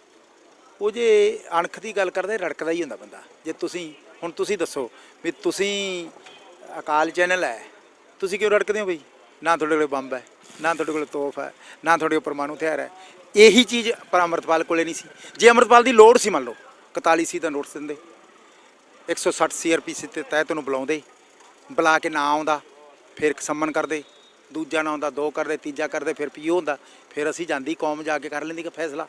ਉਹ ਜੇ ਅਣਖ ਦੀ ਗੱਲ ਕਰਦੇ, ਰੜਕਦਾ ਹੀ ਹੁੰਦਾ ਬੰਦਾ। ਜੇ ਤੁਸੀਂ, ਹੁਣ ਤੁਸੀਂ ਦੱਸੋ ਵੀ ਤੁਸੀਂ ਅਕਾਲ ਚੈਨਲ ਹੈ, ਤੁਸੀਂ ਕਿਉਂ ਰੜਕਦੇ ਹੋ ਬਈ? ਨਾ ਤੁਹਾਡੇ ਕੋਲ ਬੰਬ ਹੈ, ਨਾ ਤੁਹਾਡੇ ਕੋਲ ਤੋਪ ਹੈ, ਨਾ ਤੁਹਾਡੇ ਕੋਲ ਪਰਮਾਣੂ ਹਥਿਆਰ ਹੈ। ਇਹੀ ਚੀਜ਼ ਪਰ ਅਮਰਤਪਾਲ ਕੋਲੇ ਨਹੀਂ ਸੀ। ਜੇ ਅਮਰਤਪਾਲ ਦੀ ਲੋੜ ਸੀ ਮੰਨ ਲਓ 41 ਸੀ ਦਾ ਨੋਟਸ ਦਿੰਦੇ। 160 ਸੀਆਰਪੀਸੀ ਤੇ ਤਹਿਤ ਉਹਨੂੰ ਬੁਲਾਉਂਦੇ। ਬੁਲਾ ਕੇ ਨਾ ਆਉਂਦਾ, ਫਿਰ ਇੱਕ ਸੰਮਨ ਕਰਦੇ। ਦੂਜਾ ਨਾ ਆਉਂਦਾ, ਦੋ ਕਰਦੇ, ਤੀਜਾ ਕਰਦੇ, ਫਿਰ ਪੀਓ ਹੁੰਦਾ। ਫਿਰ ਅਸੀਂ ਜਾਂਦੀ ਕੌਮ ਜਾ ਕੇ ਕਰ ਲੈਂਦੀ ਕਿ ਫੈਸਲਾ।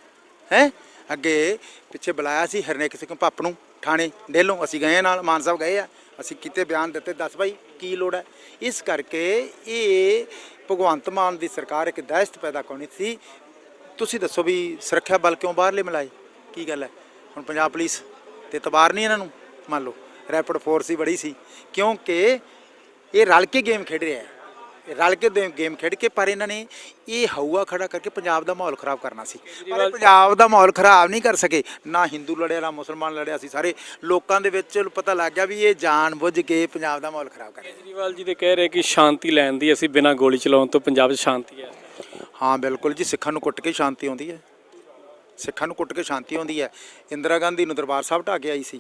ਹੈ? ਅੱਗੇ ਪਿੱਛੇ ਬੁਲਾਇਆ ਸੀ ਹਰਨੇਕ ਸਿੰਘ ਪੱਪ ਨੂੰ, ਥਾਣੇ ਡੇਲੋਂ। ਅਸੀਂ ਗਏ ਨਾਲ, ਮਾਨ ਸਾਹਿਬ ਗਏ ਆ। ਅਸੀਂ ਕਿਤੇ ਬਿਆਨ ਦਿੱਤੇ, ਦੱਸ ਭਾਈ ਕੀ ਲੋੜ ਹੈ? ਇਸ ਕਰਕੇ ਇਹ ਭਗਵੰਤ ਮਾਨ ਦੀ ਸਰਕਾਰ ਇੱਕ ਦਹਿਸ਼ਤ ਪੈਦਾ ਕਰਨੀ ਸੀ। ਤੁਸੀਂ ਦੱਸੋ ਵੀ ਸੁਰੱਖਿਆ ਬਲ ਕਿਉਂ ਬਾਹਰਲੇ ਮਿਲਾਏ? ਕੀ ਗੱਲ ਹੈ? ਹੁਣ ਪੰਜਾਬ ਪੁਲਿਸ ਤੇ ਤਬਾਰ ਨਹੀਂ ਇਹਨਾਂ ਨੂੰ। ਮੰਨ ਲਓ, ਰੈਪਿਡ ਫੋਰਸ ਹੀ ਬੜੀ ਸੀ। ਕਿਉਂਕਿ ਇਹ ਰਲ ਕੇ ਗੇਮ ਖੇਡ ਰਿਹਾ ਹੈ। ਰਲ ਕੇ ਦੇ- ਗੇਮ ਖੇਡ ਕੇ ਪਰ ਇਹਨਾਂ ਨੇ ਇਹ ਹਊਆ ਖੜਾ ਕਰਕੇ ਪੰਜਾਬ ਦਾ ਮਾਹੌਲ ਖਰਾਬ ਕਰਨਾ ਸੀ। ਪਰ ਪੰਜਾਬ ਦਾ ਮਾਹੌਲ ਖਰਾਬ ਨਹੀਂ ਕਰ ਸਕੇ। ਨਾ ਹਿੰਦੂ ਲੜਿਆ ਨਾ ਮੁਸਲਮਾਨ ਲੜਿਆ ਸੀ ਸਾਰੇ। ਲੋਕਾਂ ਦੇ ਵਿੱਚ ਪਤਾ ਲੱਗ ਗਿਆ ਵੀ ਇਹ ਜਾਣ ਬੁੱਝ ਕੇ ਪੰਜਾਬ ਦਾ ਮਾਹੌਲ ਖਰਾਬ ਕਰ ਰਿਹਾ। ਕੇਜਰੀਵਾਲ ਜੀ ਤੇ ਕਹਿ ਰਹੇ ਕਿ ਸ਼ਾਂਤੀ ਲੈਣ ਦੀ ਅਸੀਂ ਬਿਨਾਂ ਗੋਲੀ ਚਲਾਉਣ ਤੋਂ ਪੰਜਾਬ 'ਚ ਸ਼ਾਂਤੀ ਹੈ। ਹਾਂ ਬਿਲਕੁਲ ਜੀ ਸਿੱਖਾਂ ਨੂੰ ਕੁੱਟ ਕੇ ਸ਼ਾਂਤੀ ਆਉਂਦੀ ਹੈ। ਸਿੱਖਾਂ ਨੂੰ ਕੁੱਟ ਕੇ ਸ਼ਾਂਤੀ ਆਉਂਦੀ ਹੈ। ਇੰਦਰਾ ਗਾਂਧੀ ਨੂੰ ਦਰਬਾਰ ਸਾਹਿਬ ਢਾਹ ਕੇ ਆਈ ਸੀ।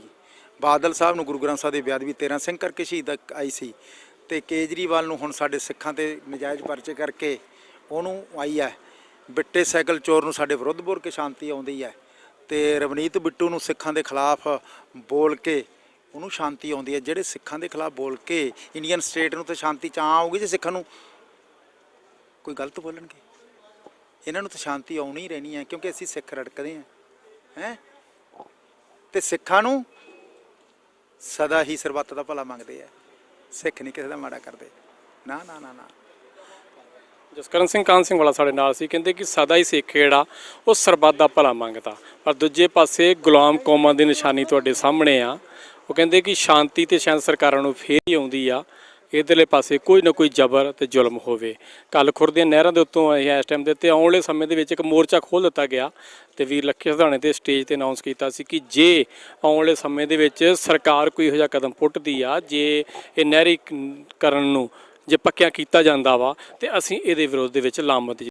ਬਾਦਲ ਸਾਹਿਬ ਨੂੰ ਗੁਰੂ ਗ੍ਰੰਥ ਸਾਹਿਬ ਦੇ ਬੇਅਦਬੀ 13 ਸਿੰਘ ਕਰਕੇ ਸ਼ਹੀਦ ਆਈ ਸੀ। ਤੇ ਕੇਜਰੀਵਾਲ ਨੂੰ ਹੁਣ ਸਾਡੇ ਸਿੱਖਾਂ ਤੇ ਨਜਾਇਜ਼ ਪਰਚੇ ਕਰਕੇ ਉਹਨੂੰ ਆਈ ਹੈ। ਬਿੱਟੇ ਸਾਈਕਲ ਚੋਰ ਨੂੰ ਸਾਡੇ ਵਿਰੁੱਧ ਬੋਲ ਕੇ ਸ਼ਾਂਤੀ ਆਉਂਦੀ ਹੈ ਤੇ ਰਵਨੀਤ ਬਿੱਟੂ ਨੂੰ ਸਿੱਖਾਂ ਦੇ ਖਿਲਾਫ ਬੋਲ ਕੇ ਉਹਨੂੰ ਸ਼ਾਂਤੀ ਆਉਂਦੀ ਹੈ। ਜਿਹੜੇ ਸਿੱਖਾਂ ਦੇ ਖਿਲਾਫ ਬੋਲ ਕੇ ਇੰਡੀਅਨ ਸਟੇਟ ਨੂੰ ਤਾਂ ਸ਼ਾਂਤੀ ਚਾਹ ਆਊਗੀ ਜੇ ਸਿੱਖਾਂ ਨੂੰ ਕੋਈ ਗਲਤ ਬੋਲਣਗੇ? ਇਹਨਾਂ ਨੂੰ ਤਾਂ ਸ਼ਾਂਤੀ ਆਉਣੀ ਹੀ ਰਹਿਣੀ ਹੈ ਕਿਉਂਕਿ ਅਸੀਂ ਸਿੱਖ ਰੜਕਦੇ ਹਾਂ। ਹੈ? ਤੇ ਸਿੱਖਾਂ ਨੂੰ ਸਦਾ ਹੀ ਸਰਬੱਤ ਦਾ ਭਲਾ ਮੰਗਦੇ ਆ। ਸਿੱਖ ਨਹੀਂ ਕਿਸੇ ਦਾ ਮਾੜਾ ਕਰਦੇ। ਨਾ ਨਾ ਨਾ ਨਾ। ਜਸਕਰਨ ਸਿੰਘ ਕਾਨ ਸਿੰਘ ਵਾਲਾ ਸਾਡੇ ਨਾਲ ਸੀ, ਕਹਿੰਦੇ ਕਿ ਸਦਾ ਹੀ ਸਿੱਖ ਜਿਹੜਾ, ਉਹ ਸਰਬੱਤ ਦਾ ਭਲਾ ਮੰਗਦਾ। ਪਰ ਦੂਜੇ ਪਾਸੇ ਗੁਲਾਮ ਕੌਮਾਂ ਦੀ ਨਿਸ਼ਾਨੀ ਤੁਹਾਡੇ ਸਾਹਮਣੇ ਆ। ਉਹ ਕਹਿੰਦੇ ਕਿ ਸ਼ਾਂਤੀ ਤੇ ਸ਼ਾਇਦ ਸਰਕਾਰਾਂ ਨੂੰ ਫੇਰ ਹੀ ਆਉਂਦੀ ਆ। ਇਧਰਲੇ ਪਾਸੇ ਕੋਈ ਨਾ ਕੋਈ ਜ਼ਬਰ ਤੇ ਜ਼ੁਲਮ ਹੋਵੇ। ਕੱਲ ਖੁਰਦੀਆਂ ਨਹਿਰਾਂ ਦੇ ਉੱਤੋਂ ਇਹ ਇਸ ਟਾਈਮ ਦੇ ਉੱਤੇ ਆਉਣ ਵਾਲੇ ਸਮੇਂ ਦੇ ਵਿੱਚ ਇੱਕ ਮੋਰਚਾ ਖੋਲ ਦਿੱਤਾ ਗਿਆ ਤੇ ਵੀਰ ਲੱਖੇ ਸਧਾਣੇ ਤੇ ਸਟੇਜ ਤੇ ਅਨਾਉਂਸ ਕੀਤਾ ਸੀ ਕਿ ਜੇ ਆਉਣ ਵਾਲੇ ਸਮੇਂ ਦੇ ਵਿੱਚ ਸਰਕਾਰ ਕੋਈ ਇਹੋ ਜਿਹਾ ਕਦਮ ਪੁੱਟਦੀ ਆ, ਜੇ ਇਹ ਨਹਿਰੀ ਕਰਨ ਨੂੰ, ਜੇ ਪੱਕਿਆ ਕੀਤਾ ਜਾਂਦਾ ਵਾ, ਤੇ ਅਸੀਂ ਇਹਦੇ ਵਿਰੋਧ ਦੇ ਵਿੱਚ ਲਾਮਤ